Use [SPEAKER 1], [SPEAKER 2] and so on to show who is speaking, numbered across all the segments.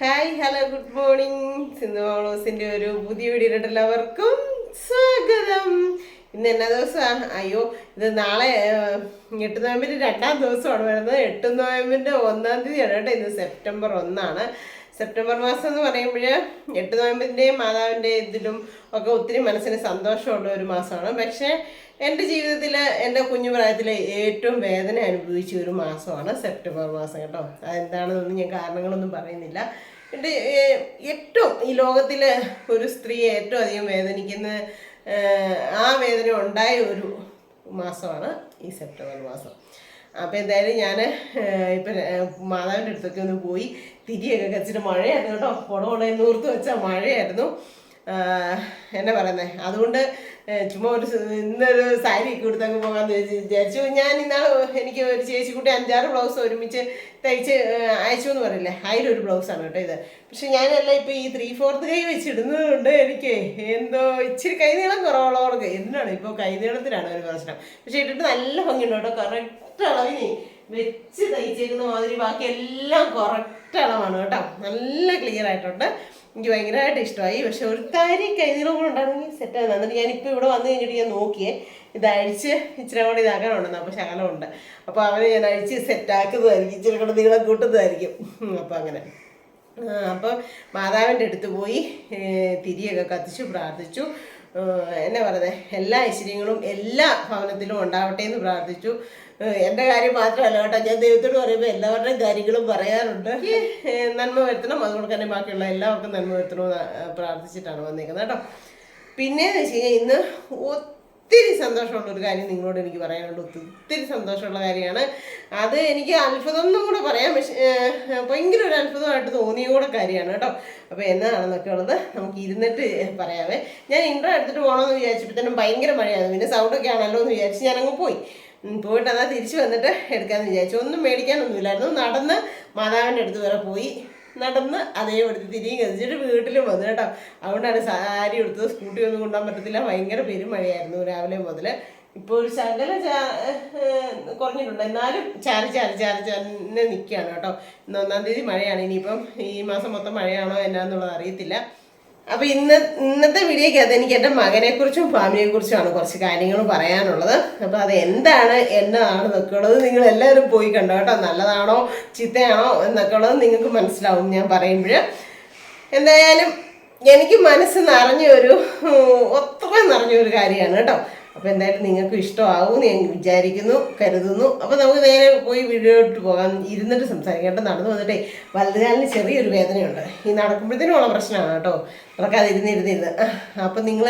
[SPEAKER 1] Hi hello good morning Sindhu മോളോസിന്റെ ഒരു പുതിയ video എല്ലാവർക്കും സ്വാഗതം. ഇന്ന് എന്നാ ദിവസമാണ്? അയ്യോ ഇത് നാളെ എട്ട് നോയമ്പിന്റെ രണ്ടാം ദിവസമാണ് വരുന്നത്. എട്ട് നവംബറിന്റെ ഒന്നാം തീയതിയാണ് കേട്ടോ ഇന്ന് സെപ്റ്റംബർ ഒന്നാണ്. സെപ്റ്റംബർ മാസം എന്ന് പറയുമ്പോൾ എട്ട് നോയമ്പിന്റെയും മാതാവിന്റെ ഇതിലും ഒക്കെ ഒത്തിരി മനസ്സിന് സന്തോഷമുള്ള ഒരു മാസമാണ്. പക്ഷേ എന്റെ ജീവിതത്തിൽ എന്റെ കുഞ്ഞു പ്രായത്തിൽ ഏറ്റവും വേദന അനുഭവിച്ച ഒരു മാസമാണ് സെപ്റ്റംബർ മാസം കേട്ടോ. അതെന്താണെന്നൊന്നും ഞാൻ കാരണങ്ങളൊന്നും പറയുന്നില്ല. ഏറ്റവും ഈ ലോകത്തിൽ ഒരു സ്ത്രീ ഏറ്റവും അധികം വേദനിക്കുന്ന ആ വേദന ഉണ്ടായ ഒരു മാസമാണ് ഈ സെപ്റ്റംബർ മാസം. അപ്പോൾ എന്തായാലും ഞാൻ ഇപ്പം മാതാവിന്റെ അടുത്തൊക്കെ ഒന്ന് പോയി തിരിയൊക്കെ കച്ചിട്ട് മഴയായിരുന്നു കേട്ടോ. കുടമുള്ള നൂർത്ത് വെച്ച മഴയായിരുന്നു. എന്നാ പറയുന്നത് അതുകൊണ്ട് ചുമ്മാ ഒരു ഇന്നൊരു സാരി കൊടുത്തങ്ങ് പോകാമെന്ന് വിചാരിച്ചു ഞാൻ ഇന്നാൾ എനിക്ക് ഒരു ചേച്ചി ചേച്ചിക്കുട്ടി അഞ്ചാറ് ബ്ലൗസ് ഒരുമിച്ച് തയ്ച്ച് അയച്ചു എന്ന് പറയില്ലേ? അതിലൊരു ബ്ലൗസാണ് കേട്ടോ ഇത്. പക്ഷെ ഞാനല്ല ഇപ്പോൾ ഈ ത്രീ ഫോർത്ത് കൈ വെച്ചിടുന്നതുകൊണ്ട് എനിക്ക് എന്തോ ഇച്ചിരി കൈനീളം കുറവുള്ളവർക്ക് എന്തിനാണ്? ഇപ്പോൾ കൈനീളത്തിനാണ് ഒരു പ്രശ്നം. പക്ഷെ ഇട്ടിട്ട് നല്ല ഭംഗിയുണ്ട് കേട്ടോ. കറക്റ്റ് അളവിന് വെച്ച് തയ്ച്ചേക്കുന്ന മാതിരി ബാക്കി എല്ലാം കറക്റ്റ് അളവാണ് കേട്ടോ. നല്ല ക്ലിയർ ആയിട്ടുണ്ട്. എനിക്ക് ഭയങ്കരമായിട്ട് ഇഷ്ടമായി. പക്ഷെ ഒരു കാര്യം കൈനീളം കൂടെ ഉണ്ടായിരുന്നെങ്കിൽ സെറ്റ് ആയിരുന്നു. എന്നിട്ട് ഞാനിപ്പോൾ ഇവിടെ വന്നു കഴിഞ്ഞിട്ട് ഞാൻ നോക്കിയേ ഇത് അഴിച്ച് ഇച്ചിരി കൂടെ ഇതാക്കാനുണ്ടെന്ന് അപ്പോൾ ശകലമുണ്ട്. അപ്പോൾ അവനെ ഞാൻ അഴിച്ച് സെറ്റാക്കുന്നതായിരിക്കും ഇച്ചിരി കൂടെ നീളം കൂട്ടുന്നതായിരിക്കും. അപ്പോൾ അങ്ങനെ. അപ്പോൾ മാതാവിന്റെ അടുത്ത് പോയി തിരിയൊക്കെ കത്തിച്ചു പ്രാർത്ഥിച്ചു. എന്നെ പറയുന്നത് എല്ലാ ഐശ്വര്യങ്ങളും എല്ലാ ഭവനത്തിലും ഉണ്ടാവട്ടെ എന്ന് പ്രാർത്ഥിച്ചു. എന്റെ കാര്യം മാത്രമല്ല കേട്ടോ. ഞാൻ ദൈവത്തോട് പറയുമ്പോൾ എല്ലാവരുടെയും കാര്യങ്ങളും പറയാറുണ്ട്. നന്മ വരുത്തണം അതുകൊണ്ട് തന്നെ ബാക്കിയുള്ള എല്ലാവർക്കും നന്മ വരുത്തണമെന്ന് പ്രാർത്ഥിച്ചിട്ടാണ് വന്നേക്കുന്നത് കേട്ടോ. പിന്നെ വെച്ച് കഴിഞ്ഞാൽ ഇന്ന് ഒത്തിരി സന്തോഷമുള്ള ഒരു കാര്യം നിങ്ങളോട് എനിക്ക് പറയാനുണ്ട്. ഒത്തിരി സന്തോഷമുള്ള കാര്യമാണ്. അത് എനിക്ക് അത്ഭുതം എന്നും കൂടെ പറയാം. പക്ഷേ ഭയങ്കര ഒരു അത്ഭുതമായിട്ട് തോന്നിയ കൂടെ കാര്യമാണ് കേട്ടോ. അപ്പോൾ എന്നാണെന്നൊക്കെ ഉള്ളത് നമുക്ക് ഇരുന്നിട്ട് പറയാവേ. ഞാൻ ഇൻട്രോ എടുത്തിട്ട് പോകണമെന്ന് വിചാരിച്ചപ്പോഴത്തേനും ഭയങ്കര മഴയാണ് പിന്നെ സൗണ്ടൊക്കെ ആണല്ലോ എന്ന് വിചാരിച്ച് ഞാനങ്ങ് പോയി. പോയിട്ട് അതാ തിരിച്ച് വന്നിട്ട് എടുക്കാമെന്ന് വിചാരിച്ചു. ഒന്നും മേടിക്കാനൊന്നുമില്ലായിരുന്നു. നടന്ന് മാതാവിന്റെ അടുത്ത് വരെ പോയി. നടന്ന് അതേ എടുത്ത് തിരികെ കഴിച്ചിട്ട് വീട്ടിലും വന്നു കേട്ടോ. അതുകൊണ്ടാണ് സാരി എടുത്തത് സ്കൂട്ടി ഒന്നും കൊണ്ടുപോകാൻ പറ്റത്തില്ല. ഭയങ്കര പെരുമഴയായിരുന്നു രാവിലെ മുതൽ. ഇപ്പോൾ ഒരു ശകല കുറഞ്ഞിട്ടുണ്ട്. എന്നാലും ചാരി ചാരി ചാരി തന്നെ നിൽക്കുകയാണ് കേട്ടോ. ഇന്ന് ഒന്നാം തീയതി മഴയാണ്. ഇനിയിപ്പം ഈ മാസം മൊത്തം മഴയാണോ എന്നാന്നുള്ളത് അറിയത്തില്ല. അപ്പൊ ഇന്ന് ഇന്നത്തെ വീഡിയോക്കകത്ത് എനിക്ക് എന്റെ മകനെ കുറിച്ചും ഫാമിലിയെ കുറിച്ചുമാണ് കുറച്ച് കാര്യങ്ങൾ പറയാനുള്ളത്. അപ്പൊ അത് എന്താണ് എന്നതാണ് എന്നൊക്കെ നിങ്ങൾ എല്ലാവരും പോയി കണ്ടോ കേട്ടോ. നല്ലതാണോ ചീത്തയാണോ എന്നൊക്കെ ഉള്ളത് നിങ്ങൾക്ക് മനസ്സിലാവും ഞാൻ പറയുമ്പോൾ. എന്തായാലും എനിക്ക് മനസ്സ് നിറഞ്ഞ ഒരു ഒത്ര നിറഞ്ഞ ഒരു കാര്യമാണ് കേട്ടോ. അപ്പോൾ എന്തായാലും നിങ്ങൾക്ക് ഇഷ്ടമാകുമെന്ന് ഞാൻ വിചാരിക്കുന്നു കരുതുന്നു. അപ്പോൾ നമുക്ക് നേരെ പോയി വീഡിയോട്ട് പോകാം. ഇരുന്നിട്ട് സംസാരിക്കട്ടെ. കേട്ടോ നടന്നു വന്നിട്ടേ വലുതുകാലിന് ചെറിയൊരു വേദനയുണ്ട്. ഈ നടക്കുമ്പോഴത്തേനും ഉള്ള പ്രശ്നമാണ് കേട്ടോ. നടക്കാതിരുന്നിരുന്നിരുന്ന് അപ്പം നിങ്ങൾ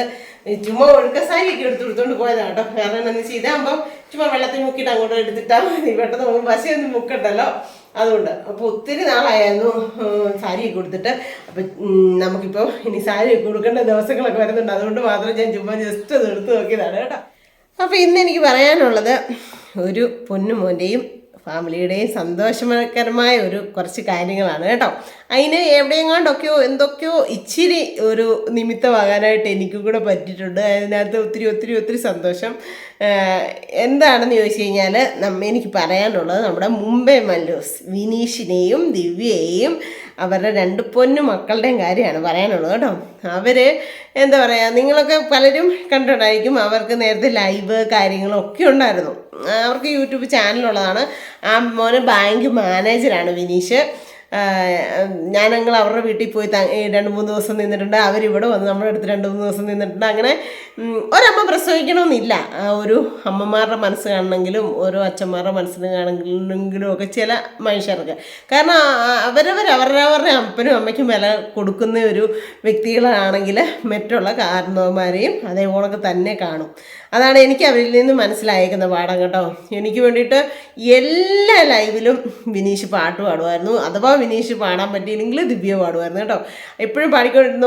[SPEAKER 1] ചുമ്മാ ഒഴുക്ക സാരിയൊക്കെ എടുത്ത് കൊടുത്തോണ്ട് പോയതാണ് കേട്ടോ. കാരണം എന്താണെന്ന് വെച്ചാൽ ഇതാകുമ്പം ചുമ്മാ വെള്ളത്തിൽ മുക്കിയിട്ട് അങ്ങോട്ട് എടുത്തിട്ടാൽ മതി. പെട്ടെന്ന് നമുക്ക് പശയൊന്നും മുക്കണ്ടല്ലോ. അതുകൊണ്ട്. അപ്പോൾ ഒത്തിരി നാളായിരുന്നു സാരി കൊടുത്തിട്ട്. അപ്പം നമുക്കിപ്പോൾ ഇനി സാരി കൊടുക്കേണ്ട ദിവസങ്ങളൊക്കെ വരുന്നുണ്ട്. അതുകൊണ്ട് മാത്രം ഞാൻ ചുമ്മാ ജസ്റ്റ് അത് എടുത്ത് നോക്കിയതാണ് കേട്ടോ. അപ്പോൾ ഇന്ന് എനിക്ക് പറയാനുള്ളത് ഒരു പൊന്നുമോന്റെയും ഫാമിലിയുടെയും സന്തോഷകരമായ ഒരു കുറച്ച് കാര്യങ്ങളാണ് കേട്ടോ. അതിന് എവിടെയെങ്ങാണ്ടൊക്കെയോ എന്തൊക്കെയോ ഇച്ചിരി ഒരു നിമിത്തമാകാനായിട്ട് എനിക്കും കൂടെ പറ്റിയിട്ടുണ്ട്. അതിനകത്ത് ഒത്തിരി ഒത്തിരി ഒത്തിരി സന്തോഷം. എന്താണെന്ന് ചോദിച്ചു കഴിഞ്ഞാൽ എനിക്ക് പറയാനുള്ളത് നമ്മുടെ മുംബൈ മല്ലൂസ് വിനീഷിനെയും ദിവ്യയെയും അവരുടെ രണ്ട് പൊന്നു മക്കളുടെയും കാര്യമാണ് പറയാനുള്ളത് കേട്ടോ. അവർ എന്താ പറയുക നിങ്ങളൊക്കെ പലരും കണ്ടിട്ടുണ്ടായിരിക്കും അവർക്ക് നേരത്തെ ലൈവ് കാര്യങ്ങളൊക്കെ ഉണ്ടായിരുന്നു. അവർക്ക് യൂട്യൂബ് ചാനലുള്ളതാണ്. ആ മോനെ ബാങ്ക് മാനേജറാണ് വിനീഷ്. ഞാനങ്ങൾ അവരുടെ വീട്ടിൽ പോയി രണ്ട് മൂന്ന് ദിവസം നിന്നിട്ടുണ്ട്. അവരിവിടെ വന്ന് നമ്മുടെ അടുത്ത് രണ്ട് മൂന്ന് ദിവസം നിന്നിട്ടുണ്ട്. അങ്ങനെ ഒരമ്മ പ്രസവിക്കണമെന്നില്ല. ഒരു അമ്മമാരുടെ മനസ്സ് കാണണമെങ്കിലും ഓരോ അച്ഛന്മാരുടെ മനസ്സിന് കാണണമെങ്കിലും ഒക്കെ ചില മനുഷ്യർക്ക്. കാരണം അവരവർ അവരവരുടെ അപ്പനും അമ്മയ്ക്കും വില കൊടുക്കുന്ന ഒരു വ്യക്തികളാണെങ്കിൽ മറ്റുള്ള കാരണവന്മാരെയും അതേപോലൊക്കെ തന്നെ കാണും. അതാണ് എനിക്ക് അവരിൽ നിന്ന് മനസ്സിലായേക്കുന്ന പാഠം കേട്ടോ. എനിക്ക് വേണ്ടിയിട്ട് എല്ലാ ലൈവിലും വിനീഷ് പാട്ട് പാടുമായിരുന്നു. അഥവാ വിനീഷ് പാടാൻ പറ്റിയില്ലെങ്കിൽ ദിവ്യ പാടുമായിരുന്നു കേട്ടോ. എപ്പോഴും പാടിക്കൊണ്ടിരുന്ന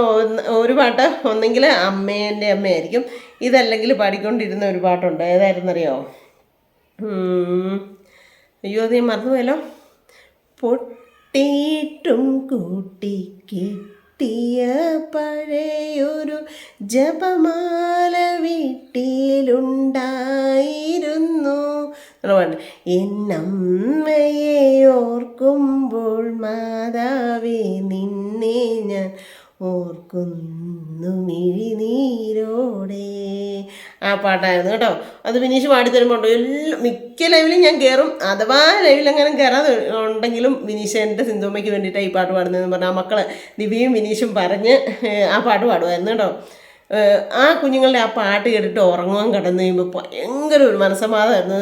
[SPEAKER 1] ഒരു പാട്ട് ഒന്നെങ്കിൽ അമ്മേന്റെ അമ്മയായിരിക്കും. ഇതല്ലെങ്കിൽ പാടിക്കൊണ്ടിരുന്ന ഒരു പാട്ടുണ്ട്. ഏതായിരുന്നറിയോ? അയ്യോ അത് ഞാൻ മറന്നുപോയല്ലോ. പൊട്ടിയിട്ടും കൂട്ടി കിട്ടിയ പഴയൊരു ജപമാല വീട്ടിലുണ്ടായിരുന്നു. എന്നമ്മയെ ഓർക്കുമ്പോൾ മാതാവേ നിന്നെ ഞാൻ ഓർക്കുന്നു. മിഴിനീരോടെ ആ പാട്ടായിരുന്നു കേട്ടോ. അത് വിനീഷ് പാടി തരുമ്പോൾ എല്ലാ മിക്ക ലൈവിലും ഞാൻ കയറും അഥവാ ലൈവിൽ അങ്ങനെ കയറാതെ ഉണ്ടെങ്കിലും വിനീഷ് എന്റെ സിന്ധുമ്മയ്ക്ക് വേണ്ടിയിട്ടാണ് ഈ പാട്ട് പാടുന്നതെന്ന് പറഞ്ഞാൽ ആ മക്കൾ ദിവ്യയും വിനീഷും പറഞ്ഞ് ആ പാട്ട് പാടുമായിരുന്നു കേട്ടോ. ആ കുഞ്ഞുങ്ങളുടെ ആ പാട്ട് കേട്ടിട്ട് ഉറങ്ങാൻ കിടന്നു കഴിയുമ്പോൾ ഭയങ്കര ഒരു മനസ്സമാധാനമായിരുന്നു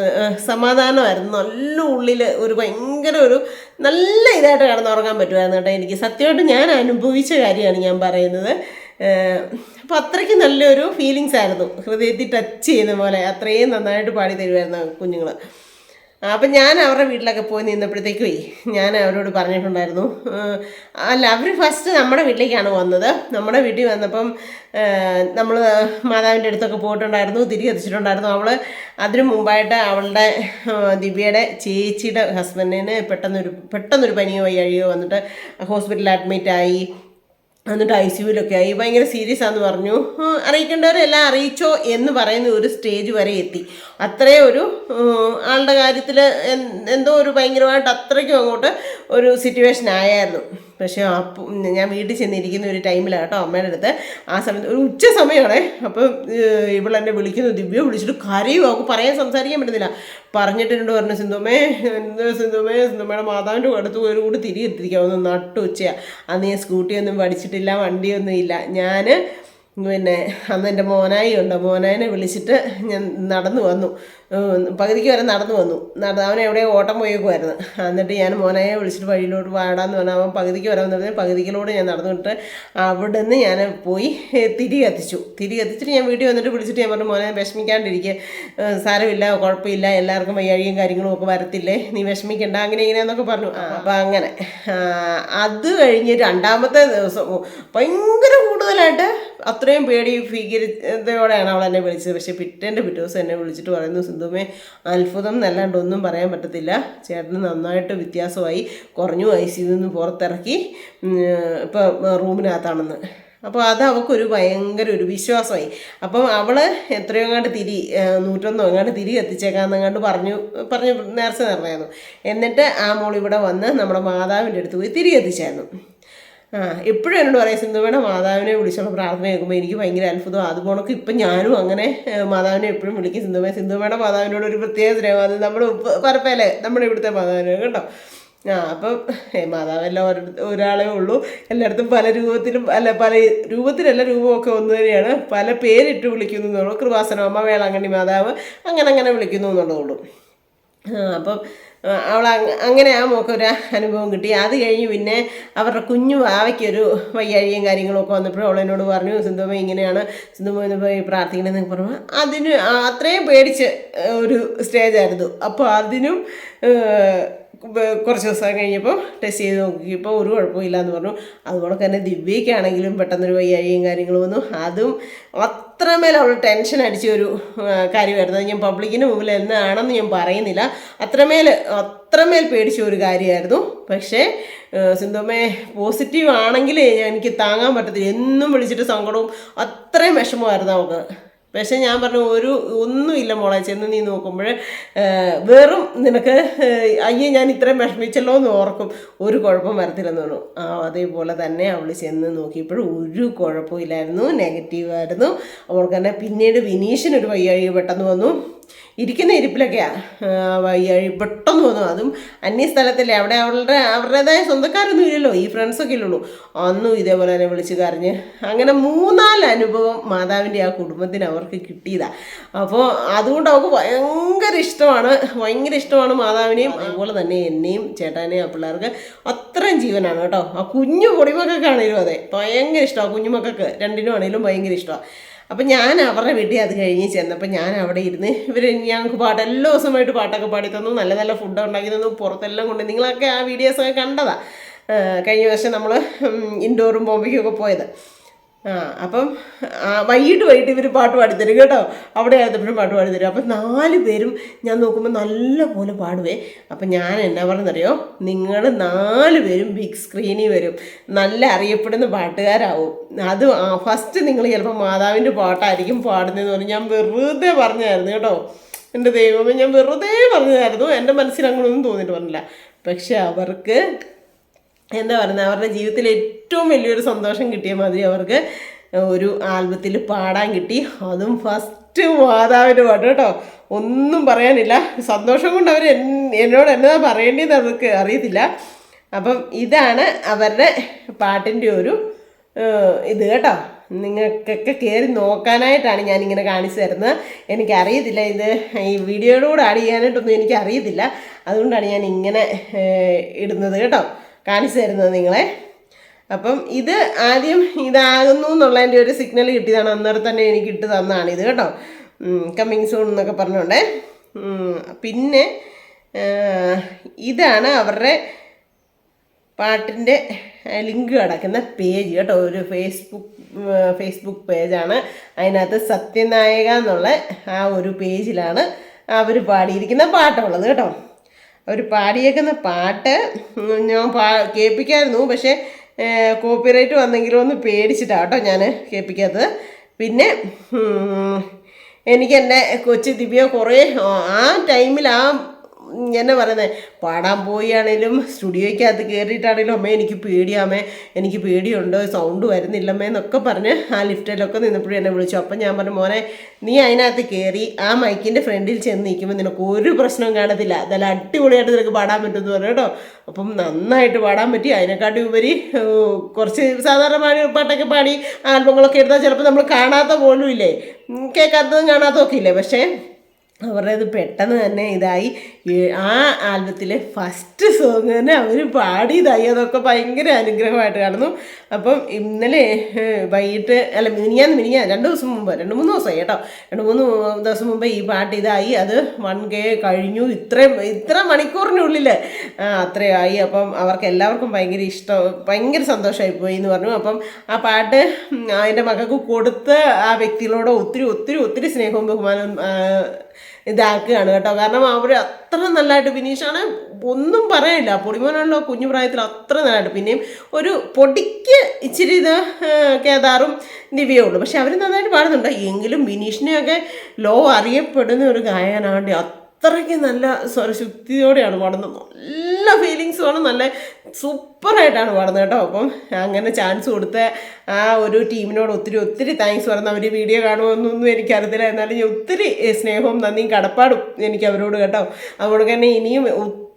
[SPEAKER 1] സമാധാനമായിരുന്നു. നല്ല ഉള്ളിൽ ഒരു ഭയങ്കര ഒരു നല്ല ഇതായിട്ട് കിടന്നുറങ്ങാൻ പറ്റുമായിരുന്നു കേട്ടോ എനിക്ക്. സത്യമായിട്ട് ഞാൻ അനുഭവിച്ച കാര്യമാണ് ഞാൻ പറയുന്നത്. അപ്പം അത്രയ്ക്ക് നല്ലൊരു ഫീലിങ്സ് ആയിരുന്നു. ഹൃദയത്തിൽ ടച്ച് ചെയ്യുന്ന പോലെ അത്രയും നന്നായിട്ട് പാടി തരുമായിരുന്നു കുഞ്ഞുങ്ങൾ അപ്പം ഞാൻ അവരുടെ വീട്ടിലൊക്കെ പോയി നിന്നപ്പോഴത്തേക്കുമേ ഞാൻ അവരോട് പറഞ്ഞിട്ടുണ്ടായിരുന്നു അല്ല അവർ ഫസ്റ്റ് നമ്മുടെ വീട്ടിലേക്കാണ് വന്നത്. നമ്മുടെ വീട്ടിൽ വന്നപ്പം നമ്മൾ മാതാവിന്റെ അടുത്തൊക്കെ പോയിട്ടുണ്ടായിരുന്നു തിരികെ എത്തിച്ചിട്ടുണ്ടായിരുന്നു അവൾ അതിനു മുമ്പായിട്ട് അവളുടെ ദിവ്യയുടെ ചേച്ചിയുടെ ഹസ്ബൻഡിന് പെട്ടെന്നൊരു പെട്ടെന്നൊരു പനിയോ വയ്യഴിയോ വന്നിട്ട് ഹോസ്പിറ്റലിൽ അഡ്മിറ്റായി എന്നിട്ട് ഐ സിയുലൊക്കെ ആയി. ഭയങ്കര സീരിയസ് ആണെന്ന് പറഞ്ഞു. അറിയിക്കേണ്ടവരെല്ലാം അറിയിച്ചോ എന്ന് പറയുന്ന ഒരു സ്റ്റേജ് വരെ എത്തി. അത്രയും ഒരു ആളുടെ കാര്യത്തിൽ എന്തോ ഒരു ഭയങ്കരമായിട്ട് അത്രയ്ക്കും അങ്ങോട്ട് ഒരു സിറ്റുവേഷൻ ആയായിരുന്നു. പക്ഷേ അപ്പം ഞാൻ വീട്ടിൽ ചെന്നിരിക്കുന്ന ഒരു ടൈമിലാണ് കേട്ടോ അമ്മയുടെ അടുത്ത്. ആ സമയത്ത് ഒരു ഉച്ച സമയമാണേ. അപ്പം ഇവളെന്നെ വിളിക്കുന്നു. ദിവ്യ വിളിച്ചിട്ട് കരയും. അവൾക്ക് പറയാൻ സംസാരിക്കാൻ പറ്റുന്നില്ല പറഞ്ഞിട്ടുണ്ട് പറഞ്ഞു സിന്ധുമേ എന്ത് സിന്ധുമേ സിന്ധുമയുടെ മാതാവിന്റെ അടുത്ത് ഒരു കൂടി തിരികെ ഒന്നും നട്ടു ഉച്ചയാണ് അന്ന് ഞാൻ സ്കൂട്ടിയൊന്നും പഠിച്ചിട്ടില്ല വണ്ടിയൊന്നും ഇല്ല. ഞാൻ പിന്നെ അന്ന് എന്റെ മോനായി ഉണ്ട്. മോനായിനെ വിളിച്ചിട്ട് ഞാൻ നടന്നു വന്നു. പകുതിക്ക് വരെ നടന്നു വന്നു. നട അവൻ എവിടെ ഓട്ടം പോയേക്കുമായിരുന്നു എന്നിട്ട് ഞാൻ മോനയെ വിളിച്ചിട്ട് വഴിയിലോട്ട് വാടാന്ന് പറഞ്ഞാൽ അവൻ പകുതിക്ക് വരാൻ പറഞ്ഞാൽ പകുതിക്കിലൂടെ ഞാൻ നടന്നിട്ട് അവിടെ നിന്ന് ഞാൻ പോയി തിരി കത്തിച്ചു. തിരി കത്തിച്ചിട്ട് ഞാൻ വീട്ടിൽ വന്നിട്ട് വിളിച്ചിട്ട് ഞാൻ പറഞ്ഞു മോനെ വിഷമിക്കാണ്ടിരിക്കുക സാരമില്ല കുഴപ്പമില്ല. എല്ലാവർക്കും വയ്യാഴിയും കാര്യങ്ങളും ഒക്കെ വരത്തില്ലേ. നീ വിഷമിക്കണ്ട. അങ്ങനെ ഇങ്ങനെയെന്നൊക്കെ പറഞ്ഞു. അപ്പം അങ്ങനെ. അത് കഴിഞ്ഞ് രണ്ടാമത്തെ ദിവസം ഭയങ്കര കൂടുതലായിട്ട് അത്രയും പേടി ഭീകരതയോടെയാണ് അവൾ എന്നെ വിളിച്ചത്. പക്ഷേ പിറ്റേന്റെ പിറ്റേ ദിവസം എന്നെ വിളിച്ചിട്ട് പറയുന്നു സിന്ധുമേ അത്ഭുതം എന്നല്ലാണ്ട് ഒന്നും പറയാൻ പറ്റത്തില്ല. ചേട്ടന് നന്നായിട്ട് വ്യത്യാസമായി കുറഞ്ഞു ഐ സിയിൽ നിന്ന് പുറത്തിറക്കി ഇപ്പം റൂമിനകത്താണെന്ന്. അപ്പോൾ അത് അവൾക്കൊരു ഭയങ്കര ഒരു വിശ്വാസമായി. അപ്പം അവൾ എത്രയോ അങ്ങാണ്ട് തിരി നൂറ്റൊന്നോ അങ്ങാണ്ട് തിരി എത്തിച്ചേക്കാന്നങ്ങാണ്ട് പറഞ്ഞു പറഞ്ഞു നേർച്ച നിർണയായിരുന്നു എന്നിട്ട് ആ മോൾ ഇവിടെ വന്ന് നമ്മുടെ മാതാവിന്റെ അടുത്ത് പോയി തിരി എത്തിച്ചായിരുന്നു എപ്പോഴും എന്നോട് പറയും സിന്ധുവേടെ മാതാവിനെ വിളിച്ചുള്ള പ്രാർത്ഥന കേൾക്കുമ്പോൾ എനിക്ക് ഭയങ്കര അത്ഭുതം. അതുപോണക്ക് ഇപ്പം ഞാനും അങ്ങനെ മാതാവിനെ എപ്പോഴും വിളിക്കും. സിന്ധു സിന്ധുവേടെ മാതാവിനോട് ഒരു പ്രത്യേക സ്നേഹം അത് നമ്മുടെ പറപ്പേലെ നമ്മുടെ ഇവിടുത്തെ മാതാവിനെ കേട്ടോ ആ അപ്പം മാതാവെല്ലാം ഒരു ഒരാളേ ഉള്ളൂ. എല്ലായിടത്തും പല രൂപത്തിലും അല്ല പല രൂപത്തിലല്ല രൂപമൊക്കെ ഒന്ന് തന്നെയാണ്. പല പേരിട്ട് വിളിക്കുന്നു എന്നുള്ളൂ. കൃപാസനം അമ്മ വേളാങ്കണ്ണി മാതാവ് അങ്ങനെ അങ്ങനെ വിളിക്കുന്നു ആ, അപ്പം അവൾ അങ്ങനെ ആ മോക്ക് ഒരു അനുഭവം കിട്ടി. അത് കഴിഞ്ഞ് പിന്നെ അവരുടെ കുഞ്ഞു ആവയ്ക്കൊരു വയ്യാഴിയും കാര്യങ്ങളൊക്കെ വന്നപ്പോഴും അവൾ എന്നോട് പറഞ്ഞു സിന്ധുമ ഇങ്ങനെയാണ് സിന്ധുമ എന്ന് പോയി പ്രാർത്ഥിക്കണമെന്ന് പറഞ്ഞു. അതിന് അത്രയും പേടിച്ച് ഒരു സ്റ്റേജായിരുന്നു അപ്പോൾ അതിനും കുറച്ച് ദിവസം കഴിഞ്ഞപ്പോൾ ടെസ്റ്റ് ചെയ്ത് നോക്കിയപ്പോൾ ഒരു കുഴപ്പമില്ല എന്ന് പറഞ്ഞു. അതുപോലെ തന്നെ ദിവ്യയ്ക്കാണെങ്കിലും പെട്ടെന്നൊരു വയ്യാഴിയും കാര്യങ്ങളും വന്നു. അതും അത്രമേൽ അവൾ ടെൻഷൻ അടിച്ച ഒരു കാര്യമായിരുന്നു. ഞാൻ പബ്ലിക്കിന് മുമ്പിൽ എന്നാണെന്ന് ഞാൻ പറയുന്നില്ല. അത്രമേൽ അത്രമേൽ പേടിച്ച ഒരു കാര്യമായിരുന്നു. പക്ഷേ സിന്ധുമേ പോസിറ്റീവ് ആണെങ്കിൽ എനിക്ക് താങ്ങാൻ പറ്റത്തില്ല. എന്നും വിളിച്ചിട്ട് സങ്കടവും അത്രയും വിഷമമായിരുന്നു അവൾക്ക്. പക്ഷെ ഞാൻ പറഞ്ഞു ഒരു ഒന്നുമില്ല മോളെ ചെന്ന് നീ നോക്കുമ്പോൾ വെറും നിനക്ക് അയ്യേ ഞാൻ ഇത്രയും വിഷമിച്ചല്ലോ എന്ന് ഓർക്കും. ഒരു കുഴപ്പം വരത്തില്ലെന്ന് പറഞ്ഞു. ആ അതേപോലെ തന്നെ അവൾ ചെന്ന് നോക്കിയപ്പോഴും ഒരു കുഴപ്പമില്ലായിരുന്നു നെഗറ്റീവായിരുന്നു. അവൾക്ക് തന്നെ പിന്നീട് വിനീഷിനൊരു വയ്യാഴിക പെട്ടെന്ന് വന്നു. ഇരിക്കുന്ന ഇരിപ്പിലൊക്കെയാ. ആ, വയ്യാഴി പെട്ടെന്ന് വന്നു. അതും അന്യ സ്ഥലത്തല്ലേ അവിടെ അവളുടെ അവരുടേതായ സ്വന്തക്കാരൊന്നും ഇല്ലല്ലോ. ഈ ഫ്രണ്ട്സൊക്കെ ഇല്ലുള്ളൂ. അന്നും ഇതേപോലെ തന്നെ വിളിച്ച് കരഞ്ഞ് അങ്ങനെ മൂന്നാൽ അനുഭവം മാതാവിന്റെ ആ കുടുംബത്തിന് അവർക്ക് കിട്ടിയതാ. അപ്പോൾ അതുകൊണ്ട് അവൾക്ക് ഭയങ്കര ഇഷ്ടമാണ്. ഭയങ്കര ഇഷ്ടമാണ് മാതാവിനെയും അതുപോലെ തന്നെ എന്നെയും ചേട്ടാനെയും ആ പിള്ളേർക്ക്. അത്രയും ജീവനാണ് കേട്ടോ. ആ കുഞ്ഞു പൊടിമക്കൾക്കാണേലും അതെ ഭയങ്കര ഇഷ്ടമാണ് കുഞ്ഞുമക്കൾക്ക് രണ്ടിനും ആണെങ്കിലും ഭയങ്കര ഇഷ്ടമാണ് അപ്പം ഞാൻ അവരുടെ വീട്ടിൽ അത് കഴിഞ്ഞ് ചെന്നപ്പോൾ ഞാൻ അവിടെ ഇരുന്ന് ഇവർ ഞങ്ങൾക്ക് പാട്ട് എല്ലാ ദിവസമായിട്ട് പാട്ടൊക്കെ പാടി തന്നു. നല്ല നല്ല ഫുഡ് ഉണ്ടാക്കി തന്നു. പുറത്തെല്ലാം കൊണ്ട് നിങ്ങളൊക്കെ ആ വീഡിയോസൊക്കെ കണ്ടതാണ് കഴിഞ്ഞ വർഷം നമ്മൾ ഇൻഡോറും ബോംബെക്കും ഒക്കെ പോയത്. ആ അപ്പം വൈകിട്ട് വൈകിട്ട് ഇവർ പാട്ട് പാടിത്തരും കേട്ടോ. അവിടെ ആയപ്പോഴും പാട്ട് പാടിത്തരും. അപ്പം നാല് പേരും ഞാൻ നോക്കുമ്പോൾ നല്ല പോലെ പാടുവേ. അപ്പം ഞാൻ എന്നാ പറഞ്ഞറിയോ നിങ്ങൾ നാല് പേരും ബിഗ് സ്ക്രീനിൽ വരും. നല്ല അറിയപ്പെടുന്ന പാട്ടുകാരാവും. അത് ഫസ്റ്റ് നിങ്ങൾ ചിലപ്പോൾ മാതാവിന്റെ പാട്ടായിരിക്കും പാടുന്നതെന്ന് പറഞ്ഞ് ഞാൻ വെറുതെ പറഞ്ഞായിരുന്നു കേട്ടോ. എന്റെ ദൈവമേ ഞാൻ വെറുതെ പറഞ്ഞതായിരുന്നു. എന്റെ മനസ്സിൽ അങ്ങനെയൊന്നും തോന്നിയിട്ട് പറഞ്ഞില്ല. പക്ഷെ അവർക്ക് എന്താ പറയുന്നത് അവരുടെ ജീവിതത്തിൽ ഏറ്റവും വലിയൊരു സന്തോഷം കിട്ടിയ മാതിരി അവർക്ക് ഒരു ആൽബത്തിൽ പാടാൻ കിട്ടി. അതും ഫസ്റ്റ് മാതാവിന്റെ പാട്ട് കേട്ടോ. ഒന്നും പറയാനില്ല. സന്തോഷം കൊണ്ട് അവർ എന്നോട് എന്നതാ പറയേണ്ടതെന്ന് അവർക്ക് അറിയത്തില്ല. അപ്പം ഇതാണ് അവരുടെ പാട്ടിന്റെ ഒരു ഇത് കേട്ടോ. നിങ്ങൾക്കൊക്കെ കയറി നോക്കാനായിട്ടാണ് ഞാനിങ്ങനെ കാണിച്ചു തരുന്നത്. എനിക്കറിയത്തില്ല ഇത് ഈ വീഡിയോയിലൂടെ ആഡ് ചെയ്യാനായിട്ടൊന്നും എനിക്കറിയത്തില്ല. അതുകൊണ്ടാണ് ഞാൻ ഇങ്ങനെ ഇടുന്നത് കേട്ടോ. കാണിച്ചു തരുന്നത് നിങ്ങളെ. അപ്പം ഇത് ആദ്യം ഇതാകുന്നു എന്നുള്ളതിന്റെ ഒരു സിഗ്നൽ കിട്ടിയതാണ്. അന്നേരം തന്നെ എനിക്ക് ഇട്ട് തന്നതാണ് ഇത് കേട്ടോ. കമ്മിങ് സൂൺ എന്നൊക്കെ പറഞ്ഞോണ്ടേ പിന്നെ ഇതാണ് അവരുടെ പാട്ടിന്റെ ലിങ്ക് കിടക്കുന്ന പേജ് കേട്ടോ. ഒരു ഫേസ്ബുക്ക് ഫേസ്ബുക്ക് പേജാണ്. അതിനകത്ത് സത്യനായക എന്നുള്ള ആ ഒരു പേജിലാണ് അവർ പാടിയിരിക്കുന്ന പാട്ടുള്ളത് കേട്ടോ. അവർ പാടിയേക്കുന്ന പാട്ട് ഞാൻ പാ കേൾപ്പിക്കായിരുന്നു. പക്ഷേ കോപ്പിറൈറ്റ് വന്നെങ്കിലും ഒന്ന് പേടിച്ചിട്ടാണ് കേട്ടോ ഞാൻ കേൾപ്പിക്കാത്തത്. പിന്നെ എനിക്ക് എന്റെ കൊച്ചു ദിവ്യ കുറേ ആ ടൈമിൽ ആ എന്നാ പറയുന്നത് പാടാൻ പോയാണേലും സ്റ്റുഡിയോയ്ക്കകത്ത് കയറിയിട്ടാണേലും അമ്മേ എനിക്ക് പേടിയാമേ എനിക്ക് പേടിയുണ്ട് സൗണ്ട് വരുന്നില്ലമ്മേ എന്നൊക്കെ പറഞ്ഞ് ആ ലിഫ്റ്റിലൊക്കെ നിന്നപ്പോഴും എന്നെ വിളിച്ചു. അപ്പം ഞാൻ പറഞ്ഞു മോനെ നീ അതിനകത്ത് കയറി ആ മൈക്കിന്റെ ഫ്രണ്ടിൽ ചെന്ന് നിൽക്കുമ്പോൾ നിനക്ക് ഒരു പ്രശ്നവും കാണത്തില്ല. നല്ല അടിപൊളിയായിട്ട് നിനക്ക് പാടാൻ പറ്റുമെന്ന് പറഞ്ഞു കേട്ടോ. അപ്പം നന്നായിട്ട് പാടാൻ പറ്റി. അതിനെക്കാട്ടി ഉപരി കുറച്ച് സാധാരണ പാടി പാട്ടൊക്കെ പാടി ആൽബങ്ങളൊക്കെ എടുത്താൽ ചിലപ്പോൾ നമ്മൾ കാണാത്ത പോലും ഇല്ലേ കേൾക്കാത്തതും കാണാത്തതൊക്കെ ഇല്ലേ? പക്ഷേ അവരുടേത് പെട്ടെന്ന് തന്നെ ഇതായി. ആ ആൽബത്തിലെ ഫസ്റ്റ് സോങ് തന്നെ അവർ പാടിയതായി. അതൊക്കെ ഭയങ്കര അനുഗ്രഹമായിട്ട് കാണുന്നു. അപ്പം ഇന്നലെ വൈകിട്ട് അല്ല മിനിഞ്ഞാന്ന് മിനിഞ്ഞാൻ രണ്ട് ദിവസം മുമ്പ് രണ്ട് മൂന്ന് ദിവസമായി കേട്ടോ. രണ്ട് മൂന്ന് ദിവസം മുമ്പ് ഈ പാട്ട് ഇതായി. അത് വൺ കെ കഴിഞ്ഞു. ഇത്രയും ഇത്ര മണിക്കൂറിനുള്ളിൽ അത്രയായി. അപ്പം അവർക്ക് എല്ലാവർക്കും ഭയങ്കര ഇഷ്ടം ഭയങ്കര സന്തോഷമായി പോയി എന്ന് പറഞ്ഞു. അപ്പം ആ പാട്ട് അതിന്റെ മകൾക്ക് കൊടുത്ത് ആ വ്യക്തികളോട് ഒത്തിരി ഒത്തിരി ഒത്തിരി സ്നേഹവും ബഹുമാനവും ഇതാക്കുകയാണ് കേട്ടോ. കാരണം അവർ അത്ര നല്ലതായിട്ട് ബിനീഷാണ് ഒന്നും പറയില്ല പൊടിമോനുള്ള കുഞ്ഞു പ്രായത്തിൽ അത്ര നല്ലതായിട്ട്. പിന്നെയും ഒരു പൊടിക്ക് ഇച്ചിരി ഇത് കേദാറും ദിവ്യേ ഉള്ളൂ. പക്ഷെ അവർ നന്നായിട്ട് പാടുന്നുണ്ട്. എങ്കിലും ബിനീഷിനെയൊക്കെ ലോ അറിയപ്പെടുന്ന ഒരു ഗായകനാണ്ട് അത്രയ്ക്ക് നല്ല സ്വരശുദ്ധിയോടെയാണ് പാടുന്നത്. നല്ല ഫീലിങ്സുമാണ് നല്ല സൂപ്പറായിട്ടാണ് പാടുന്നത് കേട്ടോ. അപ്പം അങ്ങനെ ചാൻസ് കൊടുത്ത ആ ഒരു ടീമിനോട് ഒത്തിരി ഒത്തിരി താങ്ക്സ് പറഞ്ഞ അവർ വീഡിയോ കാണുമെന്നൊന്നും എനിക്കറിയത്തില്ല. എന്നാലും ഞാൻ ഒത്തിരി സ്നേഹവും നന്ദിയും കടപ്പാടും എനിക്ക് അവരോട് കേട്ടോ. അതുകൊണ്ട് തന്നെ ഇനിയും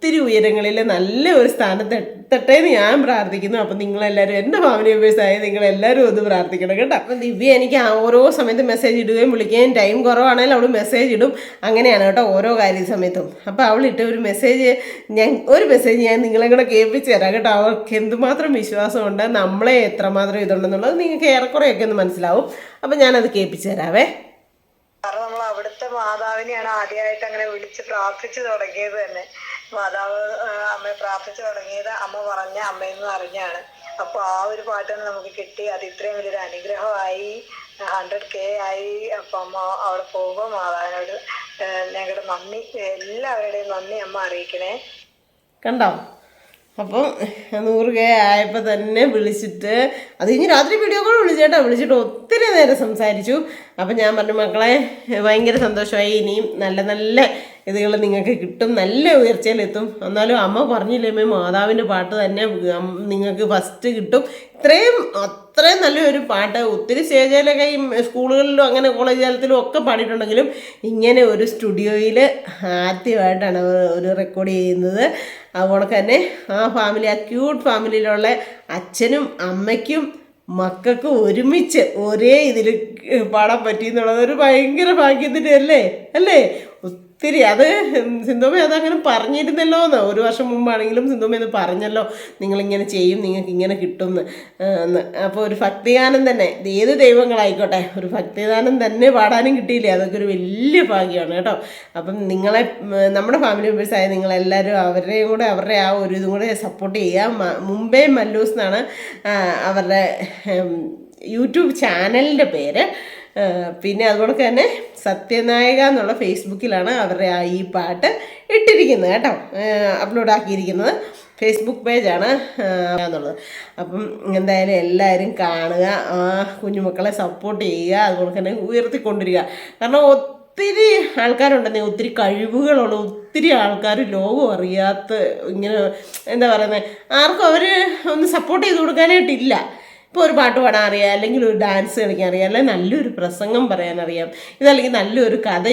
[SPEAKER 1] ഒത്തിരി ഉയരങ്ങളിൽ നല്ല ഒരു സ്ഥാനത്ത് എത്തട്ടെ എന്ന് ഞാൻ പ്രാർത്ഥിക്കുന്നു. അപ്പം നിങ്ങളെല്ലാവരും എന്റെ ഫാമിലി മെമ്പേഴ്സായ നിങ്ങളെല്ലാവരും ഒന്ന് പ്രാർത്ഥിക്കണം കേട്ടോ. അപ്പം ദിവ്യ എനിക്ക് ഓരോ സമയത്തും മെസ്സേജ് ഇടുകയും വിളിക്കുകയും ടൈം കുറവാണെങ്കിൽ അവൾ മെസ്സേജ് ഇടും. അങ്ങനെയാണ് കേട്ടോ ഓരോ കാര്യ സമയത്തും. അപ്പോൾ അവൾ ഒരു മെസ്സേജ് ഞാൻ ഒരു മെസ്സേജ് ഞാൻ നിങ്ങളെ കൂടെ കേൾപ്പിച്ച് തരാം കേട്ടോ. അവർക്ക് എന്തുമാത്രം വിശ്വാസമുണ്ട് നമ്മളെ എത്രമാത്രം ഇതുണ്ടെന്നുള്ളത് നിങ്ങൾക്ക് ഏറെക്കുറെയൊക്കെ ഒന്ന് മനസ്സിലാവും. അപ്പം ഞാനത് കേൾപ്പിച്ച് തരാവേ.
[SPEAKER 2] കാരണം നമ്മൾ അവിടുത്തെ മാതാവിനെയാണ് ആദ്യമായിട്ട് അങ്ങനെ വിളിച്ച് പ്രാർത്ഥിച്ചു തുടങ്ങിയത് തന്നെ. മാതാവ് അമ്മ അമ്മയെ പ്രാർത്ഥിച്ചു തുടങ്ങിയത് അമ്മ പറഞ്ഞ അമ്മയെന്ന് അറിഞ്ഞാണ്. അപ്പൊ ആ ഒരു പാട്ട് തന്നെ നമുക്ക് കിട്ടി. അത് ഇത്രയും വലിയൊരു അനുഗ്രഹമായി. ഹൺഡ്രഡ് കെ ആയി. അപ്പൊ അമ്മ അവിടെ പോകുമ്പോൾ മാതാവിനോട് ഞങ്ങളുടെ നന്ദി എല്ലാവരുടെയും നന്ദി അമ്മ അറിയിക്കണേ.
[SPEAKER 1] കണ്ടോ? അപ്പം നൂറ് കെ ആയപ്പോൾ തന്നെ വിളിച്ചിട്ട് അത് കഴിഞ്ഞ് രാത്രി വീഡിയോ കോൾ വിളിച്ചേട്ടാ. വിളിച്ചിട്ട് ഒത്തിരി നേരം സംസാരിച്ചു. അപ്പം ഞാൻ പറഞ്ഞു മക്കളെ ഭയങ്കര സന്തോഷമായി. ഇനിയും നല്ല നല്ല ഇതുകൾ നിങ്ങൾക്ക് കിട്ടും. നല്ല ഉയർച്ചയിലെത്തും. എന്നാലും അമ്മ പറഞ്ഞില്ലേ അമ്മ മാതാവിന്റെ പാട്ട് തന്നെ നിങ്ങൾക്ക് ഫസ്റ്റ് കിട്ടും. ഇത്രയും അത്രയും നല്ലൊരു പാട്ട് ഒത്തിരി സ്റ്റേജിലൊക്കെ ഈ സ്കൂളുകളിലും അങ്ങനെ കോളേജ് തലത്തിലും ഒക്കെ പാടിയിട്ടുണ്ടെങ്കിലും ഇങ്ങനെ ഒരു സ്റ്റുഡിയോയിൽ ആദ്യമായിട്ടാണ് ഒരു റെക്കോർഡ് ചെയ്യുന്നത്. അതുപോലെ തന്നെ ആ ഫാമിലി ആ ക്യൂട്ട് ഫാമിലിയിലുള്ള അച്ഛനും അമ്മയ്ക്കും മക്കൾക്ക് ഒരുമിച്ച് ഒരേ ഇതിൽ പാടാൻ പറ്റി എന്നുള്ളത് ഒരു ഭയങ്കര ഭാഗ്യത്തിന്റെ അല്ലേ അല്ലേ? ഒത്തിരി. അത് സിന്ധുമ്മ അതങ്ങനെ പറഞ്ഞിരുന്നല്ലോ എന്ന് ഒരു വർഷം മുമ്പാണെങ്കിലും സിന്ധുമ ഇത് പറഞ്ഞല്ലോ. നിങ്ങളിങ്ങനെ ചെയ്യും നിങ്ങൾക്ക് ഇങ്ങനെ കിട്ടും എന്ന് അപ്പോൾ ഒരു ഭക്തിഗാനം തന്നെ. ഏത് ദൈവങ്ങളായിക്കോട്ടെ ഒരു ഭക്തിഗാനം തന്നെ പാടാനും കിട്ടിയില്ലേ? അതൊക്കെ ഒരു വലിയ ഭാഗ്യമാണ് കേട്ടോ. അപ്പം നിങ്ങളെ നമ്മുടെ ഫാമിലി മെമ്പേഴ്സായ നിങ്ങളെല്ലാവരും അവരുടെയും കൂടെ അവരുടെ ആ ഒരു ഇതും കൂടെ സപ്പോർട്ട് ചെയ്യുക മുംബൈ മല്ലൂസ് എന്നാണ് അവരുടെ യൂട്യൂബ് ചാനലിന്റെ പേര്. പിന്നെ അതുകൊണ്ട് തന്നെ സത്യനായക എന്നുള്ള ഫേസ്ബുക്കിലാണ് അവരുടെ ആ ഈ പാട്ട് ഇട്ടിരിക്കുന്നത് കേട്ടോ. അപ്ലോഡ് ആക്കിയിരിക്കുന്നത്. ഫേസ്ബുക്ക് പേജാണ് എന്നുള്ളത്. അപ്പം എന്തായാലും എല്ലാവരും കാണുക ആ കുഞ്ഞുമക്കളെ സപ്പോർട്ട് ചെയ്യുക അതുപോലെ തന്നെ ഉയർത്തിക്കൊണ്ടിരിക്കുക. കാരണം ഒത്തിരി ആൾക്കാരുണ്ടെന്നേ ഒത്തിരി കഴിവുകളുള്ള ഒത്തിരി ആൾക്കാർ ലോകം അറിയാത്ത ഇങ്ങനെ എന്താ പറയുന്നത് ആർക്കും അവർ ഒന്ന് സപ്പോർട്ട് ചെയ്ത് കൊടുക്കാനായിട്ടില്ല. ഇപ്പോൾ ഒരു പാട്ട് പാടാൻ അറിയാം അല്ലെങ്കിൽ ഒരു ഡാൻസ് കളിക്കാൻ അറിയാം അല്ലെങ്കിൽ നല്ലൊരു പ്രസംഗം പറയാൻ അറിയാം ഇതല്ലെങ്കിൽ നല്ലൊരു കഥ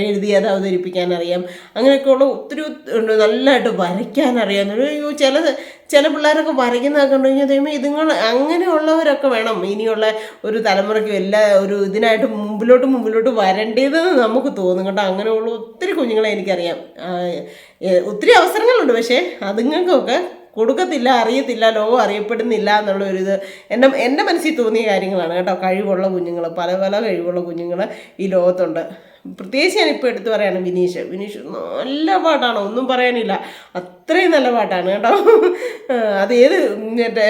[SPEAKER 1] എഴുതി അത് അവതരിപ്പിക്കാൻ അറിയാം അങ്ങനെയൊക്കെയുള്ള ഒത്തിരി ഒത്തി- ഉണ്ട് നല്ലതായിട്ട് വരയ്ക്കാൻ അറിയാം അയ്യോ ചില ചില പിള്ളേരൊക്കെ വരയ്ക്കുന്നതൊക്കെ കണ്ടു കഴിഞ്ഞാൽ ദൈവം ഇതുങ്ങൾ അങ്ങനെയുള്ളവരൊക്കെ വേണം. ഇനിയുള്ള ഒരു തലമുറയ്ക്കും എല്ലാ ഒരു ഇതിനായിട്ട് മുമ്പിലോട്ട് മുമ്പിലോട്ട് വരേണ്ടതെന്ന് നമുക്ക് തോന്നും കേട്ടോ. അങ്ങനെയുള്ള ഒത്തിരി കുഞ്ഞുങ്ങളെ എനിക്കറിയാം. ഒത്തിരി അവസരങ്ങളുണ്ട് പക്ഷേ അതുങ്ങൾക്കൊക്കെ കൊടുക്കത്തില്ല അറിയത്തില്ല ലോകം അറിയപ്പെടുന്നില്ല എന്നുള്ള ഒരു ഇത് എന്റെ എന്റെ മനസ്സിൽ തോന്നിയ കാര്യങ്ങളാണ് കേട്ടോ കഴിവുള്ള കുഞ്ഞുങ്ങൾ പല പല കഴിവുള്ള കുഞ്ഞുങ്ങൾ ഈ ലോകത്തുണ്ട്. പ്രത്യേകിച്ച് ഞാൻ ഇപ്പോൾ എടുത്തു പറയാണ് വിനീഷ്. വിനീഷ് നല്ല പാട്ടാണ്. ഒന്നും പറയാനില്ല. അത്രയും നല്ല പാട്ടാണ് കേട്ടോ. അത് ഏത് മറ്റേ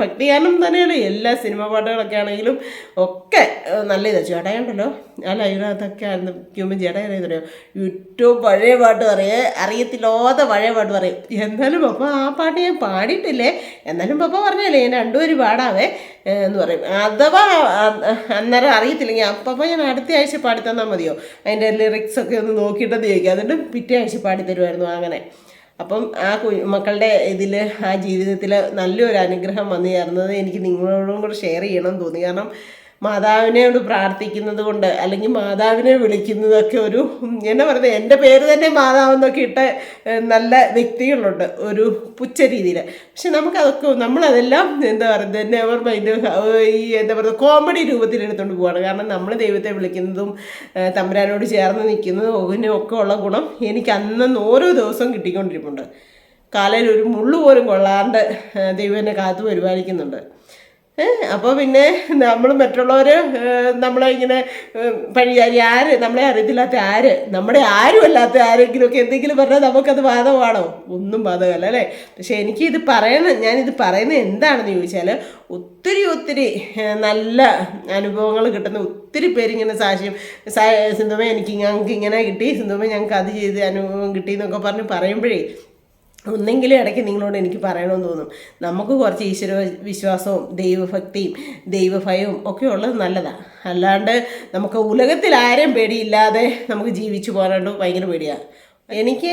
[SPEAKER 1] ഭക്തിഗാനം തന്നെയാണ്. എല്ലാ സിനിമ പാട്ടുകളൊക്കെ ആണെങ്കിലും ഒക്കെ നല്ല ഇതാണ് ചേട്ടായുണ്ടല്ലോ അല്ല ഇതിനകത്തൊക്കെ ആയിരുന്നു ചേട്ടാ അറിയാം ഏറ്റവും പഴയ പാട്ട് പറയേ. അറിയത്തില്ലാത്ത പഴയ പാട്ട് പറയും. എന്നാലും പപ്പ ആ പാട്ട് ഞാൻ പാടിയിട്ടില്ലേ? എന്നാലും പപ്പ പറഞ്ഞല്ലേ ഞാൻ രണ്ടുപേരും പാടാവേ എന്ന് പറയും. അഥവാ അന്നേരം അറിയത്തില്ലെങ്കിൽ അപ്പം ഞാൻ അടുത്ത ആഴ്ച പാടി തന്നാൽ മതിയോ? അതിന്റെ ലിറിക്സ് ഒക്കെ ഒന്ന് നോക്കിയിട്ട് ചോദിക്കുക എന്നിട്ട് പിറ്റേ ആഴ്ച പാടി തരുമായിരുന്നു അങ്ങനെ. അപ്പം ആ മക്കളുടെ ഇതിൽ ആ ജീവിതത്തിൽ നല്ലൊരു അനുഗ്രഹം വന്നു ചേർന്നത് എനിക്ക് നിങ്ങളോടും കൂടെ ഷെയർ ചെയ്യണം തോന്നി. കാരണം മാതാവിനെയോട് പ്രാർത്ഥിക്കുന്നത് കൊണ്ട് അല്ലെങ്കിൽ മാതാവിനെ വിളിക്കുന്നതൊക്കെ ഒരു എന്നെ പറയുന്നത് എന്റെ പേര് തന്നെ മാതാവ് എന്നൊക്കെ ഇട്ട നല്ല വ്യക്തികളുണ്ട് ഒരു പുച്ഛ രീതിയിൽ പക്ഷെ നമുക്കതൊക്കെ നമ്മളതെല്ലാം എന്താ പറയുന്നത് നെവർ മൈൻഡ് ഈ എന്താ പറയുക കോമഡി രൂപത്തിൽ എടുത്തുകൊണ്ട് പോവാണ്. കാരണം നമ്മൾ ദൈവത്തെ വിളിക്കുന്നതും തമ്പുരാനോട് ചേർന്ന് നിൽക്കുന്നതും ഇതിനും ഒക്കെ ഉള്ള ഗുണം എനിക്ക് അന്നന്ന് ഓരോ ദിവസവും കിട്ടിക്കൊണ്ടിരിപ്പുണ്ട്. കാലയിൽ ഒരു മുള്ളു പോലും കൊള്ളാണ്ട് ദൈവം എന്നെ കാത്തു പരിപാലിക്കുന്നുണ്ട്. അപ്പോൾ പിന്നെ നമ്മൾ മറ്റുള്ളവർ നമ്മളെ ഇങ്ങനെ പഴിയാരി ആര് നമ്മളെ അറിയത്തില്ലാത്ത ആര് നമ്മുടെ ആരും അല്ലാത്ത ആരെങ്കിലുമൊക്കെ എന്തെങ്കിലും പറഞ്ഞാൽ നമുക്കത് ബാധകമാണോ ഒന്നും ബാധകമല്ല അല്ലേ? പക്ഷേ എനിക്ക് ഇത് പറയണം ഞാനിത് പറയുന്നത് എന്താണെന്ന് ചോദിച്ചാൽ ഒത്തിരി ഒത്തിരി നല്ല അനുഭവങ്ങൾ കിട്ടുന്ന ഒത്തിരി പേരിങ്ങനെ സാക്ഷ്യം സിന്ധുമ എനിക്ക് ഞങ്ങൾക്ക് ഇങ്ങനെ കിട്ടി സിന്ധുമ ഞങ്ങൾക്ക് അത് ചെയ്ത് അനുഭവം കിട്ടി എന്നൊക്കെ പറഞ്ഞ് പറയുമ്പോഴേ ഒന്നെങ്കിലും ഇടയ്ക്ക് നിങ്ങളോട് എനിക്ക് പറയണമെന്ന് തോന്നും. നമുക്ക് കുറച്ച് ഈശ്വര വിശ്വാസവും ദൈവഭക്തിയും ദൈവഭയവും ഒക്കെ ഉള്ളത് നല്ലതാണ് അല്ലാണ്ട് നമുക്ക് ഉലകത്തിൽ ആരും പേടിയില്ലാതെ നമുക്ക് ജീവിച്ചു പോകാനായിട്ട് ഭയങ്കര പേടിയാണ് എനിക്ക്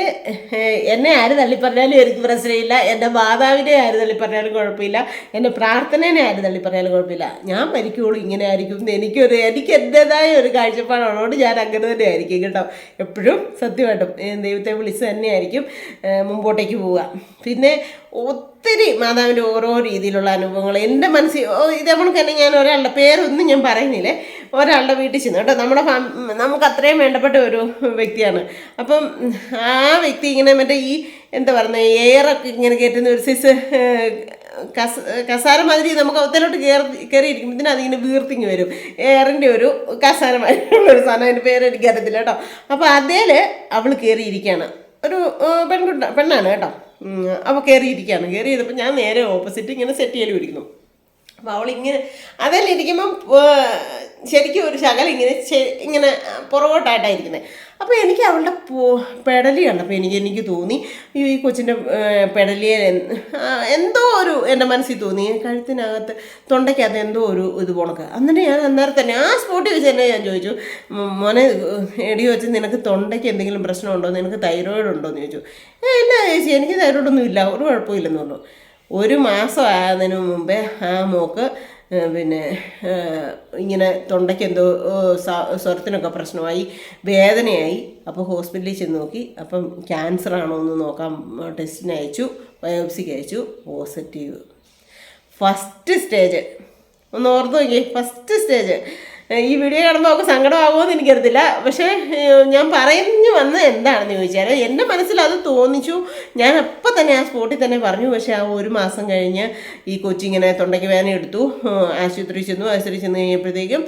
[SPEAKER 1] എന്നെ ആര് തള്ളിപ്പറഞ്ഞാലും എനിക്ക് പ്രശ്നമില്ല. എന്റെ മാതാവിനെ ആര് തള്ളിപ്പറഞ്ഞാലും കുഴപ്പമില്ല. എന്റെ പ്രാർത്ഥനേനെ ആര് തള്ളിപ്പറഞ്ഞാലും കുഴപ്പമില്ല. ഞാൻ മരിക്കുള്ളൂ ഇങ്ങനെ ആയിരിക്കും. എനിക്കൊരു എനിക്ക് എന്റെതായ ഒരു കാഴ്ചപ്പാടുള്ളതുകൊണ്ട് ഞാൻ അങ്ങനെ തന്നെ ആയിരിക്കും കേട്ടോ. എപ്പോഴും സത്യമായിട്ടും ദൈവത്തെ വിളിച്ച് തന്നെയായിരിക്കും മുമ്പോട്ടേക്ക് പോവുക. പിന്നെ ഒത്തിരി മാതാവിന്റെ ഓരോ രീതിയിലുള്ള അനുഭവങ്ങൾ എന്റെ മനസ്സിൽ ഇതേപോലെ തന്നെ ഞാൻ ഒരാളുടെ പേരൊന്നും ഞാൻ പറയുന്നില്ലേ. ഒരാളുടെ വീട്ടിൽ ചെന്നു കേട്ടോ നമ്മുടെ നമുക്ക് അത്രയും വേണ്ടപ്പെട്ട ഒരു വ്യക്തിയാണ്. അപ്പം ആ വ്യക്തി ഇങ്ങനെ മറ്റേ ഈ എന്താ പറയുന്നത് എയറൊക്കെ ഇങ്ങനെ കയറ്റുന്ന ഒരു സിസ് കസ കസാര മാതിരി നമുക്ക് അവത്തേലോട്ട് കയറി കയറിയിരിക്കുമ്പോൾ അതിങ്ങനെ വീർത്തിങ് വരും. എയറിന്റെ ഒരു കസാര മാതിരിയുള്ള ഒരു സാധനം അതിന്റെ പേര് കേട്ടോ. അപ്പോൾ അതേൽ അവൾ കയറിയിരിക്കുകയാണ്. ഒരു പെൺകുട്ട പെണ്ണാണ് കേട്ടോ. അപ്പോൾ കയറിയിരിക്കുകയാണ് കയറി ചെയ്തപ്പോൾ ഞാൻ നേരെ ഓപ്പോസിറ്റ് ഇങ്ങനെ സെറ്റ് ചെയ്യലും ഇരിക്കുന്നു അപ്പോൾ അവളിങ്ങനെ ഏർ, ശരിക്കും ഒരു ശകലം ഇങ്ങനെ ഇങ്ങനെ പുറകോട്ടായിട്ടായിരിക്കുന്നത് അപ്പോൾ എനിക്ക് അവളുടെ പെടലി കണ്ടപ്പോൾ എനിക്ക് എനിക്ക് തോന്നി. അയ്യോ ഈ കൊച്ചിന്റെ പെടലിയെ എന്തോ ഒരു എന്റെ മനസ്സിൽ തോന്നി. കഴുത്തിനകത്ത് തൊണ്ടയ്ക്കകത്ത് എന്തോ ഒരു ഇത് പോണക്ക്. എന്നിട്ട് ഞാൻ അന്നേരം തന്നെ ആ സ്പോട്ടിൽ വെച്ച് തന്നെ ഞാൻ ചോദിച്ചു മോനെ എടി വെച്ച് നിനക്ക് തൊണ്ടയ്ക്ക് എന്തെങ്കിലും പ്രശ്നമുണ്ടോ? നിനക്ക് തൈറോയിഡ് ഉണ്ടോ? എന്ന് ചോദിച്ചു. ഇല്ല ചേച്ചി എനിക്ക് തൈറോയിഡൊന്നും ഇല്ല. ഒരു കുഴപ്പമില്ലെന്ന് പറഞ്ഞു. ഒരു മാസം ആയതിനു മുമ്പേ ആ മോക്ക് പിന്നെ ഇങ്ങനെ തൊണ്ടയ്ക്ക് എന്തോ സ്വരത്തിനൊക്കെ പ്രശ്നമായി വേദനയായി. അപ്പോൾ ഹോസ്പിറ്റലിൽ ചെന്ന് നോക്കി. അപ്പം ക്യാൻസർ ആണോ എന്ന് നോക്കാൻ ടെസ്റ്റിന് അയച്ചു. ബയോപ്സിക്ക് അയച്ചു. പോസിറ്റീവ്. First stage. ഒന്ന് ഓർത്ത് നോക്കി ഫസ്റ്റ് സ്റ്റേജ്. ഈ വീഡിയോ കാണുമ്പോൾ അവർക്ക് സങ്കടമാകുമോ എന്ന് എനിക്കറിയത്തില്ല. പക്ഷേ ഞാൻ പറഞ്ഞു വന്നത് എന്താണെന്ന് ചോദിച്ചാൽ എന്റെ മനസ്സിൽ അത് തോന്നിച്ചു. ഞാൻ തന്നെ ആ സ്പോട്ടിൽ തന്നെ പറഞ്ഞു. പക്ഷേ ആ ഒരു മാസം കഴിഞ്ഞ് ഈ കൊച്ചിങ്ങനെ തൊണ്ടയ്ക്ക് വേദന എടുത്തു. ആശുപത്രി ചെന്നു. ആശുപത്രി ചെന്ന് കഴിഞ്ഞപ്പോഴത്തേക്കും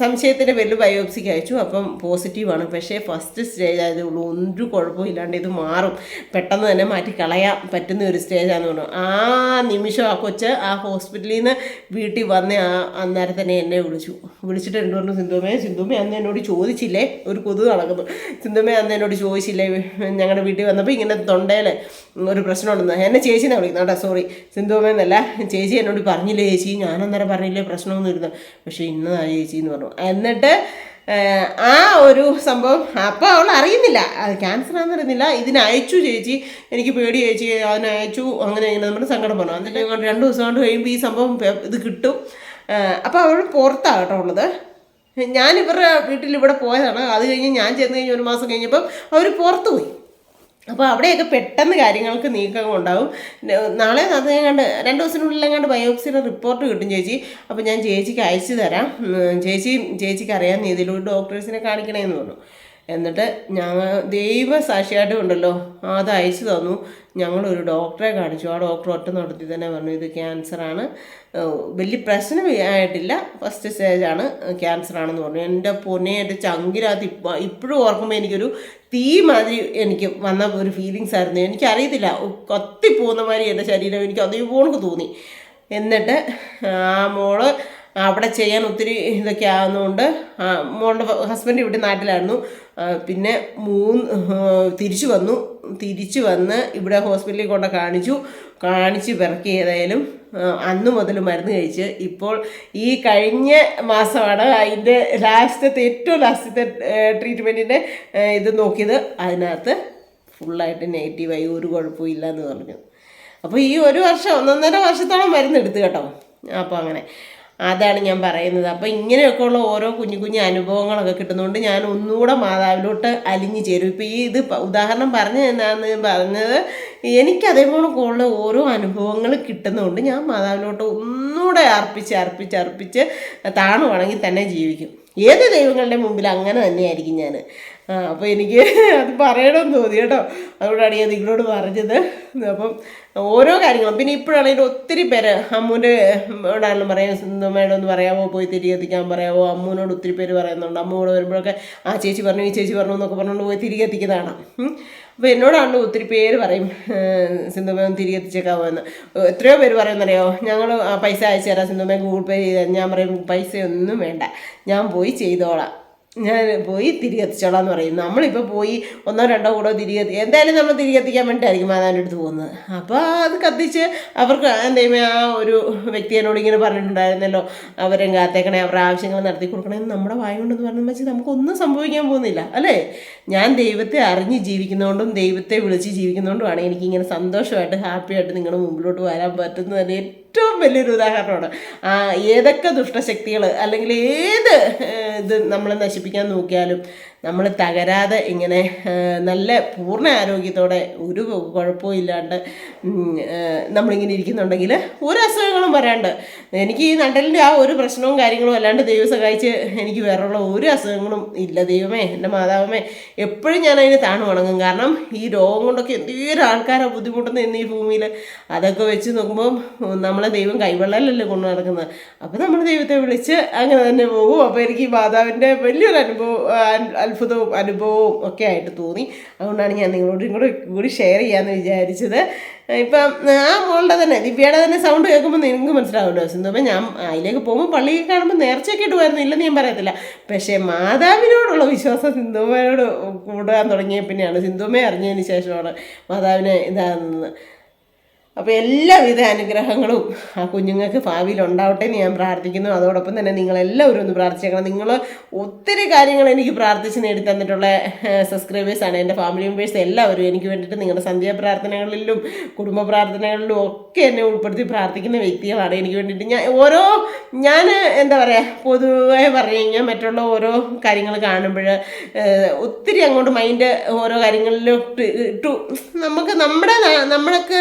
[SPEAKER 1] സംശയത്തിന്റെ പേരിൽ ബയോപ്സിക്ക് അയച്ചു. അപ്പം പോസിറ്റീവാണ്. പക്ഷേ ഫസ്റ്റ് സ്റ്റേജ് ആയതേ ഉള്ളൂ ഒരു കുഴപ്പവും ഇല്ലാണ്ട് ഇത് മാറും. പെട്ടെന്ന് തന്നെ മാറ്റി കളയാൻ പറ്റുന്ന ഒരു സ്റ്റേജാന്ന് പറഞ്ഞു. ആ നിമിഷം ആ കൊച്ച് ആ ഹോസ്പിറ്റലിൽ നിന്ന് വീട്ടിൽ വന്ന ആ അന്നേരം തന്നെ എന്നെ വിളിച്ചു. വിളിച്ചിട്ട് എന്നോട് പറഞ്ഞു? സിന്ധുമേ സിന്ധുമേ അന്ന് എന്നോട് ചോദിച്ചില്ലേ? ഒരു കൊതു നടക്കുന്നു സിന്ധുമേ അന്ന് എന്നോട് ചോദിച്ചില്ലേ? ഞങ്ങളുടെ വീട്ടിൽ വന്നപ്പോൾ ഇങ്ങനെ തൊണ്ടയിൽ ഒരു പ്രശ്നമുണ്ടെന്ന്. എന്നെ ചേച്ചിനെ വിളിക്കുന്നു കേട്ടോ സോറി സിന്ധുമേ എന്നല്ല ചേച്ചി എന്നോട് പറഞ്ഞില്ല ചേച്ചി? ഞാൻ അന്നേരം പറഞ്ഞില്ലേ പ്രശ്നമൊന്നും ഇരുന്നു പക്ഷേ ഇന്നതാണ് ചേച്ചി എന്ന് പറഞ്ഞു. എന്നിട്ട് ആ ഒരു സംഭവം അപ്പോൾ അവൾ അറിയുന്നില്ല. ക്യാൻസർ ആണെന്ന് അറിയുന്നില്ല. ഇതിന് അയച്ചു ചേച്ചി. എനിക്ക് പേടി ചേച്ചി. അതിന് അയച്ചു. അങ്ങനെ ഇങ്ങനെ നമ്മുടെ സങ്കടം പറഞ്ഞു. എന്നിട്ട് രണ്ട് ദിവസം കൊണ്ട് കഴിയുമ്പോൾ ഈ സംഭവം ഇത് കിട്ടും. അപ്പോൾ അവൾ പുറത്താണ് കേട്ടോ ഉള്ളത്. ഞാൻ ഇവരുടെ വീട്ടിൽ ഇവിടെ പോയതാണ്. അത് കഴിഞ്ഞ് ഞാൻ ചെന്ന് കഴിഞ്ഞ് ഒരു മാസം കഴിഞ്ഞപ്പം അവർ പുറത്ത് പോയി അപ്പോൾ അവിടെയൊക്കെ പെട്ടെന്ന് കാര്യങ്ങൾക്ക് നീക്കം ഉണ്ടാവും. നാളെ അത് കണ്ട് രണ്ട് ദിവസത്തിനുള്ളിൽ എങ്ങാണ്ട് ബയോപ്സിയുടെ റിപ്പോർട്ട് കിട്ടും ചേച്ചി. അപ്പോൾ ഞാൻ ചേച്ചിക്ക് അയച്ചു തരാം. ചേച്ചി ചേച്ചിക്ക് അറിയാം ഇതിലൂടെ ഡോക്ടേഴ്സിനെ കാണിക്കണേന്ന് പറഞ്ഞു. എന്നിട്ട് ഞങ്ങൾ ദൈവ സാക്ഷിയായിട്ടും ഉണ്ടല്ലോ. അത് അയച്ചു തന്നു. ഞങ്ങളൊരു ഡോക്ടറെ കാണിച്ചു. ആ ഡോക്ടർ ഒറ്റ നടത്തി തന്നെ പറഞ്ഞു ഇത് ക്യാൻസറാണ് വലിയ പ്രശ്നം ആയിട്ടില്ല. ഫസ്റ്റ് സ്റ്റേജാണ് ക്യാൻസർ ആണെന്ന് പറഞ്ഞു. എന്റെ പൊന്നെ എന്റെ ചങ്കിനകത്ത് ഇപ്പം ഇപ്പോഴും ഓർക്കുമ്പോൾ എനിക്കൊരു തീ മാതിരി എനിക്ക് വന്ന ഒരു ഫീലിങ്സ് ആയിരുന്നു. എനിക്കറിയത്തില്ല. കത്തിപ്പോകുന്ന മാതിരി എന്റെ ശരീരം എനിക്ക് അതേപോലെ തോന്നി. എന്നിട്ട് ആ മോൾ അവിടെ ചെയ്യാൻ ഒത്തിരി ഇതൊക്കെ ആവുന്നതുകൊണ്ട് ആ, മോളുടെ ഹസ്ബൻഡ് ഇവിടെ നാട്ടിലായിരുന്നു. പിന്നെ മൂന്ന് തിരിച്ചു വന്നു. തിരിച്ചു വന്ന് ഇവിടെ ഹോസ്പിറ്റലിൽ കൊണ്ട് കാണിച്ചു. കാണിച്ച് പിറക്കി ഏതായാലും അന്ന് മുതൽ മരുന്ന് കഴിച്ച് ഇപ്പോൾ ഈ കഴിഞ്ഞ മാസമാണ് അതിന്റെ ലാസ്റ്റത്തെ ഏറ്റവും ലാസ്റ്റത്തെ ട്രീറ്റ്മെന്റിന്റെ ഇത് നോക്കിയത്. അതിനകത്ത് ഫുള്ളായിട്ട് നെഗറ്റീവായി ഒരു കുഴപ്പവും ഇല്ല എന്ന് പറഞ്ഞു. അപ്പോൾ ഈ ഒരു വർഷം ഒന്നൊന്നര വർഷത്തോളം മരുന്ന് എടുത്തു കേട്ടോ. അപ്പോൾ അങ്ങനെ. അതാണ് ഞാൻ പറയുന്നത്. അപ്പോൾ ഇങ്ങനെയൊക്കെ ഉള്ള ഓരോ കുഞ്ഞു കുഞ്ഞു അനുഭവങ്ങളൊക്കെ കിട്ടുന്നതുകൊണ്ട് ഞാൻ ഒന്നുകൂടെ മാതാവിലോട്ട് അലിഞ്ഞു ചേരും. ഇപ്പോൾ ഈ ഇത് ഉദാഹരണം പറഞ്ഞു എന്നാന്ന് പറഞ്ഞത് എനിക്ക് അതേപോലെ ഉള്ള ഓരോ അനുഭവങ്ങൾ കിട്ടുന്നതുകൊണ്ട് ഞാൻ മാതാവിലോട്ട് ഒന്നുകൂടെ അർപ്പിച്ച് അർപ്പിച്ച് അർപ്പിച്ച് താണുവാണെങ്കിൽ തന്നെ ജീവിക്കും. ഏത് ദൈവങ്ങളുടെ മുമ്പിൽ അങ്ങനെ തന്നെയായിരിക്കും ഞാൻ അപ്പോൾ എനിക്ക് അത് പറയണമെന്ന് തോന്നി കേട്ടോ. അതുകൊണ്ടാണ് ഞാൻ നിങ്ങളോട് പറഞ്ഞത്. അപ്പം ഓരോ കാര്യങ്ങളും. പിന്നെ ഇപ്പോഴാണെങ്കിൽ ഒത്തിരി പേര് അമ്മൂന്റെ ഓടാണെങ്കിലും പറയാം മേഡം ഒന്ന് പറയാമോ പോയി തിരികെ എത്തിക്കാൻ പറയാമോ അമ്മൂനോട് ഒത്തിരി പേര് പറയുന്നുണ്ട്. അമ്മ വരുമ്പോഴൊക്കെ ആ ചേച്ചി പറഞ്ഞു ഈ ചേച്ചി പറഞ്ഞു എന്നൊക്കെ പറഞ്ഞുകൊണ്ട് പോയി തിരികെ എത്തിക്കുന്നതാണ്. അപ്പോൾ എന്നോടാണ് ഒത്തിരി പേര് പറയും സിന്ധുമേം തിരികെ എത്തിച്ചേക്കാവോ എന്ന് എത്രയോ പേര് പറയുന്നറിയോ ഞങ്ങൾ പൈസ അയച്ചു തരാം സിന്ധുമേം ഗൂഗിൾ പേ ചെയ്ത് ഞാൻ പറയും പൈസയൊന്നും വേണ്ട ഞാൻ പോയി ചെയ്തോളാം. ഞാൻ പോയി തിരികെ എത്തിച്ചോളാം എന്ന് പറയും നമ്മളിപ്പോൾ പോയി ഒന്നോ രണ്ടോ കൂടോ എത്തി- എന്തായാലും നമ്മൾ തിരികെ എത്തിക്കാൻ വേണ്ടിയിട്ടായിരിക്കും മാതാവിന്റെ അടുത്ത് പോകുന്നത്. അപ്പോൾ അത് കത്തിച്ച് അവർക്ക് എന്തേമേ ആ ഒരു വ്യക്തി എന്നോട് ഇങ്ങനെ പറഞ്ഞിട്ടുണ്ടായിരുന്നല്ലോ അവരെ കാത്തേക്കണേ അവരുടെ ആവശ്യങ്ങൾ നടത്തി കൊടുക്കണേന്ന് നമ്മുടെ വായ കൊണ്ടെന്ന് പറഞ്ഞു വെച്ചാൽ നമുക്കൊന്നും സംഭവിക്കാൻ പോകുന്നില്ല അല്ലേ? ഞാൻ ദൈവത്തെ അറിഞ്ഞ് ജീവിക്കുന്നതുകൊണ്ടും ദൈവത്തെ വിളിച്ച് ജീവിക്കുന്നതുകൊണ്ടുമാണ് എനിക്കിങ്ങനെ സന്തോഷമായിട്ട് ഹാപ്പിയായിട്ട് നിങ്ങളുടെ മുമ്പിലോട്ട് വരാൻ പറ്റുന്നത്. തന്നെ ഏറ്റവും വലിയൊരു ഉദാഹരണമാണ്. ഏതൊക്കെ ദുഷ്ടശക്തികൾ അല്ലെങ്കിൽ ഏത് ഇത് നമ്മളെ നശിപ്പിക്കാൻ നോക്കിയാലും നമ്മൾ തകരാതെ ഇങ്ങനെ നല്ല പൂർണ ആരോഗ്യത്തോടെ ഒരു കുഴപ്പവും ഇല്ലാണ്ട് നമ്മളിങ്ങനെ ഇരിക്കുന്നുണ്ടെങ്കിൽ ഒരു അസുഖങ്ങളും വരാണ്ട്. എനിക്ക് ഈ നട്ടലിന്റെ ആ ഒരു പ്രശ്നവും കാര്യങ്ങളും അല്ലാണ്ട് ദൈവം സഹായിച്ച് എനിക്ക് വേറെയുള്ള ഒരു അസുഖങ്ങളും ഇല്ല. ദൈവമേ എന്റെ മാതാവമേ എപ്പോഴും ഞാൻ അതിന് താണു വണങ്ങും. കാരണം ഈ രോഗം കൊണ്ടൊക്കെ എന്തേരം ആൾക്കാരാണ് ബുദ്ധിമുട്ടുന്ന ഇന്ന് ഈ ഭൂമിയിൽ അതൊക്കെ വെച്ച് നോക്കുമ്പോൾ നമ്മളെ ദൈവം കൈവെള്ളലല്ലേ കൊണ്ടു നടക്കുന്നത്. അപ്പോൾ നമ്മൾ ദൈവത്തെ വിളിച്ച് അങ്ങനെ തന്നെ പോകും. അപ്പോൾ എനിക്ക് ഈ മാതാവിന്റെ വലിയൊരു അനുഭവം അത്ഭുതവും അനുഭവവും ഒക്കെ ആയിട്ട് തോന്നി. അതുകൊണ്ടാണ് ഞാൻ നിങ്ങളോടും കൂടെ കൂടി ഷെയർ ചെയ്യാമെന്ന് വിചാരിച്ചത്. ഇപ്പം ആ മോളുടെ തന്നെ ദിവ്യയുടെ തന്നെ സൗണ്ട് കേൾക്കുമ്പോൾ നിങ്ങൾക്ക് മനസ്സിലാവുമല്ലോ സിന്ധുമ്മ ഞാൻ അതിലേക്ക് പോകുമ്പോൾ പള്ളിയിൽ കാണുമ്പോൾ നേർച്ചയൊക്കെ ഇടുമായിരുന്നു ഇല്ലെന്ന് ഞാൻ പറയത്തില്ല. പക്ഷേ മാതാവിനോടുള്ള വിശ്വാസം സിന്ധുമ്മയോട് കൂടാൻ തുടങ്ങിയ പിന്നെയാണ്. സിന്ധുമ്മയെ അറിഞ്ഞതിന് ശേഷമാണ് മാതാവിനെ ഇതാകുന്നത്. അപ്പോൾ എല്ലാവിധ അനുഗ്രഹങ്ങളും ആ കുഞ്ഞുങ്ങൾക്ക് ഭാവിയിൽ ഉണ്ടാവട്ടെ എന്ന് ഞാൻ പ്രാർത്ഥിക്കുന്നു. അതോടൊപ്പം തന്നെ നിങ്ങളെല്ലാവരും ഒന്ന് പ്രാർത്ഥിച്ചേക്കണം. നിങ്ങൾ ഒത്തിരി കാര്യങ്ങൾ എനിക്ക് പ്രാർത്ഥിച്ച് നേടി തന്നിട്ടുള്ള സബ്സ്ക്രൈബേഴ്സാണ് എന്റെ ഫാമിലി മെമ്പേഴ്സ് എല്ലാവരും. എനിക്ക് വേണ്ടിയിട്ട് നിങ്ങളുടെ സന്ധ്യാ പ്രാർത്ഥനകളിലും കുടുംബ പ്രാർത്ഥനകളിലും ഒക്കെ എന്നെ ഉൾപ്പെടുത്തി പ്രാർത്ഥിക്കുന്ന വ്യക്തികളാണ്. എനിക്ക് വേണ്ടിയിട്ട് ഞാൻ ഓരോ ഞാൻ എന്താ പറയുക പൊതുവെ പറഞ്ഞു കഴിഞ്ഞാൽ മറ്റുള്ള ഓരോ കാര്യങ്ങൾ കാണുമ്പോൾ ഒത്തിരി അങ്ങോട്ട് മൈൻഡ് ഓരോ കാര്യങ്ങളിലും ഇട്ടു നമുക്ക് നമ്മുടെ നമ്മൾക്ക് നമ്മൾക്ക്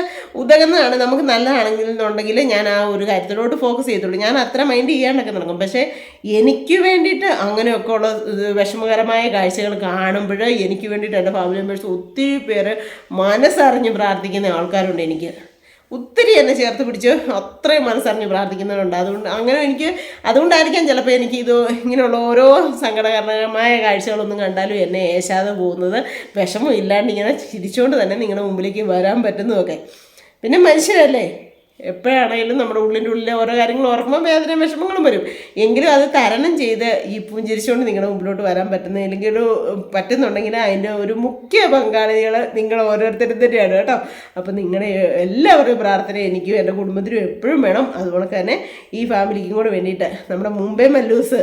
[SPEAKER 1] ഉതകുന്നതാണ് നമുക്ക് നല്ലതാണെങ്കിൽ എന്നുണ്ടെങ്കിൽ ഞാൻ ആ ഒരു കാര്യത്തിലോട്ട് ഫോക്കസ് ചെയ്തുള്ളൂ ഞാൻ അത്ര മൈൻഡ് ചെയ്യാണ്ടൊക്കെ നടക്കും. പക്ഷേ എനിക്ക് വേണ്ടിയിട്ട് അങ്ങനെയൊക്കെ ഉള്ള വിഷമകരമായ കാഴ്ചകൾ കാണുമ്പോൾ എനിക്ക് വേണ്ടിയിട്ട് എന്റെ ഫാമിലി മെമ്പേഴ്സ് ഒത്തിരി പേര് മനസ്സറിഞ്ഞ് പ്രാർത്ഥിക്കുന്ന ആൾക്കാരുണ്ട് എനിക്ക്. ഒത്തിരി എന്നെ ചേർത്ത് പിടിച്ച് അത്രയും മനസ്സറിഞ്ഞ് പ്രാർത്ഥിക്കുന്നവരുണ്ട്. അതുകൊണ്ട് അങ്ങനെ എനിക്ക് അതുകൊണ്ടായിരിക്കാം ചിലപ്പോൾ എനിക്ക് ഇത് ഇങ്ങനെയുള്ള ഓരോ സങ്കടകരമായ കാഴ്ചകളൊന്നും കണ്ടാലും എന്നെ ഏശാതെ പോകുന്നത് വിഷമം ഇല്ലാണ്ട് ഇങ്ങനെ ചിരിച്ചുകൊണ്ട് തന്നെ നിങ്ങളുടെ മുമ്പിലേക്ക് വരാൻ പറ്റുന്നതൊക്കെ. പിന്നെ മനുഷ്യരല്ലേ? എപ്പോഴാണെങ്കിലും നമ്മുടെ ഉള്ളിന്റെ ഉള്ളിലെ ഓരോ കാര്യങ്ങൾ ഓർക്കുമ്പോൾ വേദനയും വിഷമങ്ങളും വരും. എങ്കിലും അത് തരണം ചെയ്ത് ഈ പുഞ്ചിരിച്ചുകൊണ്ട് നിങ്ങളുടെ മുമ്പിലോട്ട് വരാൻ പറ്റുന്ന അല്ലെങ്കിൽ ഒരു പറ്റുന്നുണ്ടെങ്കിൽ അതിന്റെ ഒരു മുഖ്യ പങ്കാളികൾ നിങ്ങൾ ഓരോരുത്തരും തന്നെയാണ് കേട്ടോ. അപ്പം നിങ്ങളുടെ എല്ലാവരുടെയും പ്രാർത്ഥന എനിക്കും എന്റെ കുടുംബത്തിനും എപ്പോഴും വേണം. അതുപോലെ തന്നെ ഈ ഫാമിലിക്കും കൂടെ വേണ്ടിയിട്ട് നമ്മുടെ മുംബൈ മല്ലൂസ്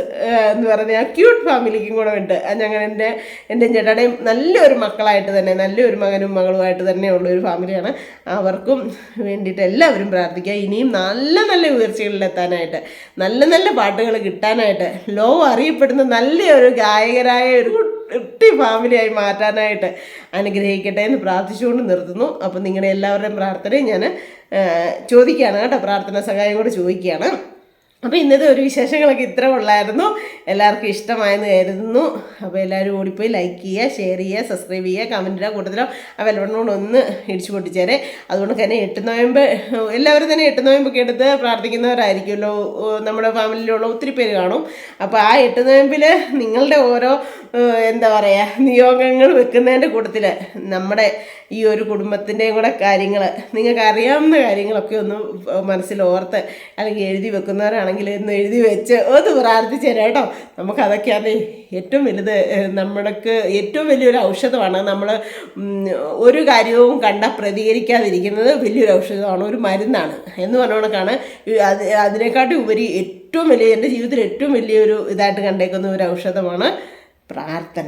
[SPEAKER 1] എന്ന് പറയുന്ന ആ ക്യൂട്ട് ഫാമിലിക്കും കൂടെ അത് ഞങ്ങൾ എന്റെ എന്റെ ചേട്ടയുടെയും നല്ലൊരു മക്കളായിട്ട് തന്നെ നല്ലൊരു മകനും മകളുമായിട്ട് തന്നെയുള്ള ഒരു ഫാമിലിയാണ്. അവർക്കും വേണ്ടിയിട്ട് എല്ലാവരും പ്രാർത്ഥിക്കുക. ഇനിയും നല്ല നല്ല ഉയർച്ചകളിലെത്താനായിട്ട് നല്ല നല്ല പാട്ടുകൾ കിട്ടാനായിട്ട് ലോ അറിയപ്പെടുന്ന നല്ലൊരു ഗായകരായ ഒരു കുട്ടി ഫാമിലിയായി മാറ്റാനായിട്ട് അനുഗ്രഹിക്കട്ടെ എന്ന് പ്രാർത്ഥിച്ചുകൊണ്ട് നിർത്തുന്നു. അപ്പം നിങ്ങളുടെ എല്ലാവരുടെയും പ്രാർത്ഥനയും ഞാൻ ചോദിക്കുകയാണ് കേട്ടോ. പ്രാർത്ഥന സഹായം കൂടെ ചോദിക്കുകയാണ്. അപ്പോൾ ഇന്നത്തെ ഒരു വിശേഷങ്ങളൊക്കെ ഇത്ര ഉള്ളായിരുന്നു. എല്ലാവർക്കും ഇഷ്ടമായെന്ന് കരുതുന്നു. അപ്പോൾ എല്ലാവരും ഓടിപ്പോയി ലൈക്ക് ചെയ്യുക ഷെയർ ചെയ്യുക സബ്സ്ക്രൈബ് ചെയ്യുക കമന്റ് ഇടുക. കൂട്ടത്തിലോ ആ വെല്ലവണ്ണോട് ഒന്ന് ഇടിച്ചു പൊട്ടിച്ചേരെ. അതുകൊണ്ട് തന്നെ എട്ട് നോയമ്പ് എല്ലാവരും തന്നെ എട്ട് നോയമ്പൊക്കെ എടുത്ത് പ്രാർത്ഥിക്കുന്നവരായിരിക്കുമല്ലോ. നമ്മുടെ ഫാമിലിയിലുള്ള ഒത്തിരി പേര് കാണും. അപ്പോൾ ആ എട്ട് നോയമ്പിൽ നിങ്ങളുടെ ഓരോ എന്താ പറയുക നിയോഗങ്ങൾ വെക്കുന്നതിന്റെ കൂട്ടത്തിൽ നമ്മുടെ ഈ ഒരു കുടുംബത്തിന്റെയും കൂടെ കാര്യങ്ങൾ നിങ്ങൾക്ക് അറിയാവുന്ന കാര്യങ്ങളൊക്കെ ഒന്ന് മനസ്സിൽ ഓർത്ത് അല്ലെങ്കിൽ എഴുതി വെക്കുന്നവരാണെങ്കിൽ ഒന്ന് എഴുതി വെച്ച് ഒന്ന് പ്രാർത്ഥിച്ചു തരാം കേട്ടോ. നമുക്കതൊക്കെയാണ് ഏറ്റവും വലുത് നമ്മൾക്ക് ഏറ്റവും വലിയൊരു ഔഷധമാണ്. നമ്മൾ ഒരു കാര്യവും കണ്ട പ്രതികരിക്കാതിരിക്കുന്നത് വലിയൊരു ഔഷധമാണ് ഒരു മരുന്നാണ്. എന്ന് പറഞ്ഞ കണക്കാണ്. ഈ അത് അതിനെക്കാട്ടി ഉപരി ഏറ്റവും വലിയ എന്റെ ജീവിതത്തിൽ ഏറ്റവും വലിയൊരു ഇതായിട്ട് കണ്ടേക്കുന്ന ഒരു ഔഷധമാണ് പ്രാർത്ഥന.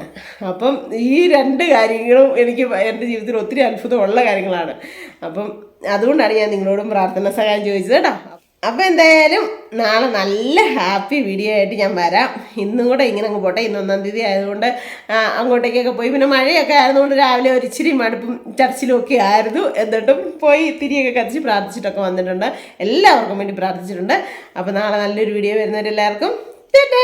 [SPEAKER 1] അപ്പം ഈ രണ്ട് കാര്യങ്ങളും എനിക്ക് എന്റെ ജീവിതത്തിൽ ഒത്തിരി അത്ഭുതമുള്ള കാര്യങ്ങളാണ്. അപ്പം അതുകൊണ്ടാണ് ഞാൻ നിങ്ങളോടും പ്രാർത്ഥന സഹായം ചോദിച്ചത് കേട്ടോ. അപ്പം എന്തായാലും നാളെ നല്ല ഹാപ്പി വീഡിയോ ആയിട്ട് ഞാൻ വരാം. ഇന്നും കൂടെ ഇങ്ങനെ അങ്ങ് പോട്ടെ. ഇന്ന് ഒന്നാം തീയതി ആയതുകൊണ്ട് അങ്ങോട്ടേക്കൊക്കെ പോയി. പിന്നെ മഴയൊക്കെ ആയതുകൊണ്ട് രാവിലെ ഒരു ഇച്ചിരി മടുപ്പും ചർച്ചിലും ഒക്കെ ആയിരുന്നു. എന്നിട്ടും പോയി തിരിയൊക്കെ കത്തിച്ച് പ്രാർത്ഥിച്ചിട്ടൊക്കെ വന്നിട്ടുണ്ട്. എല്ലാവർക്കും വേണ്ടി പ്രാർത്ഥിച്ചിട്ടുണ്ട്. അപ്പോൾ നാളെ നല്ലൊരു വീഡിയോ വരുന്നവരെല്ലാവർക്കും ടാറ്റാ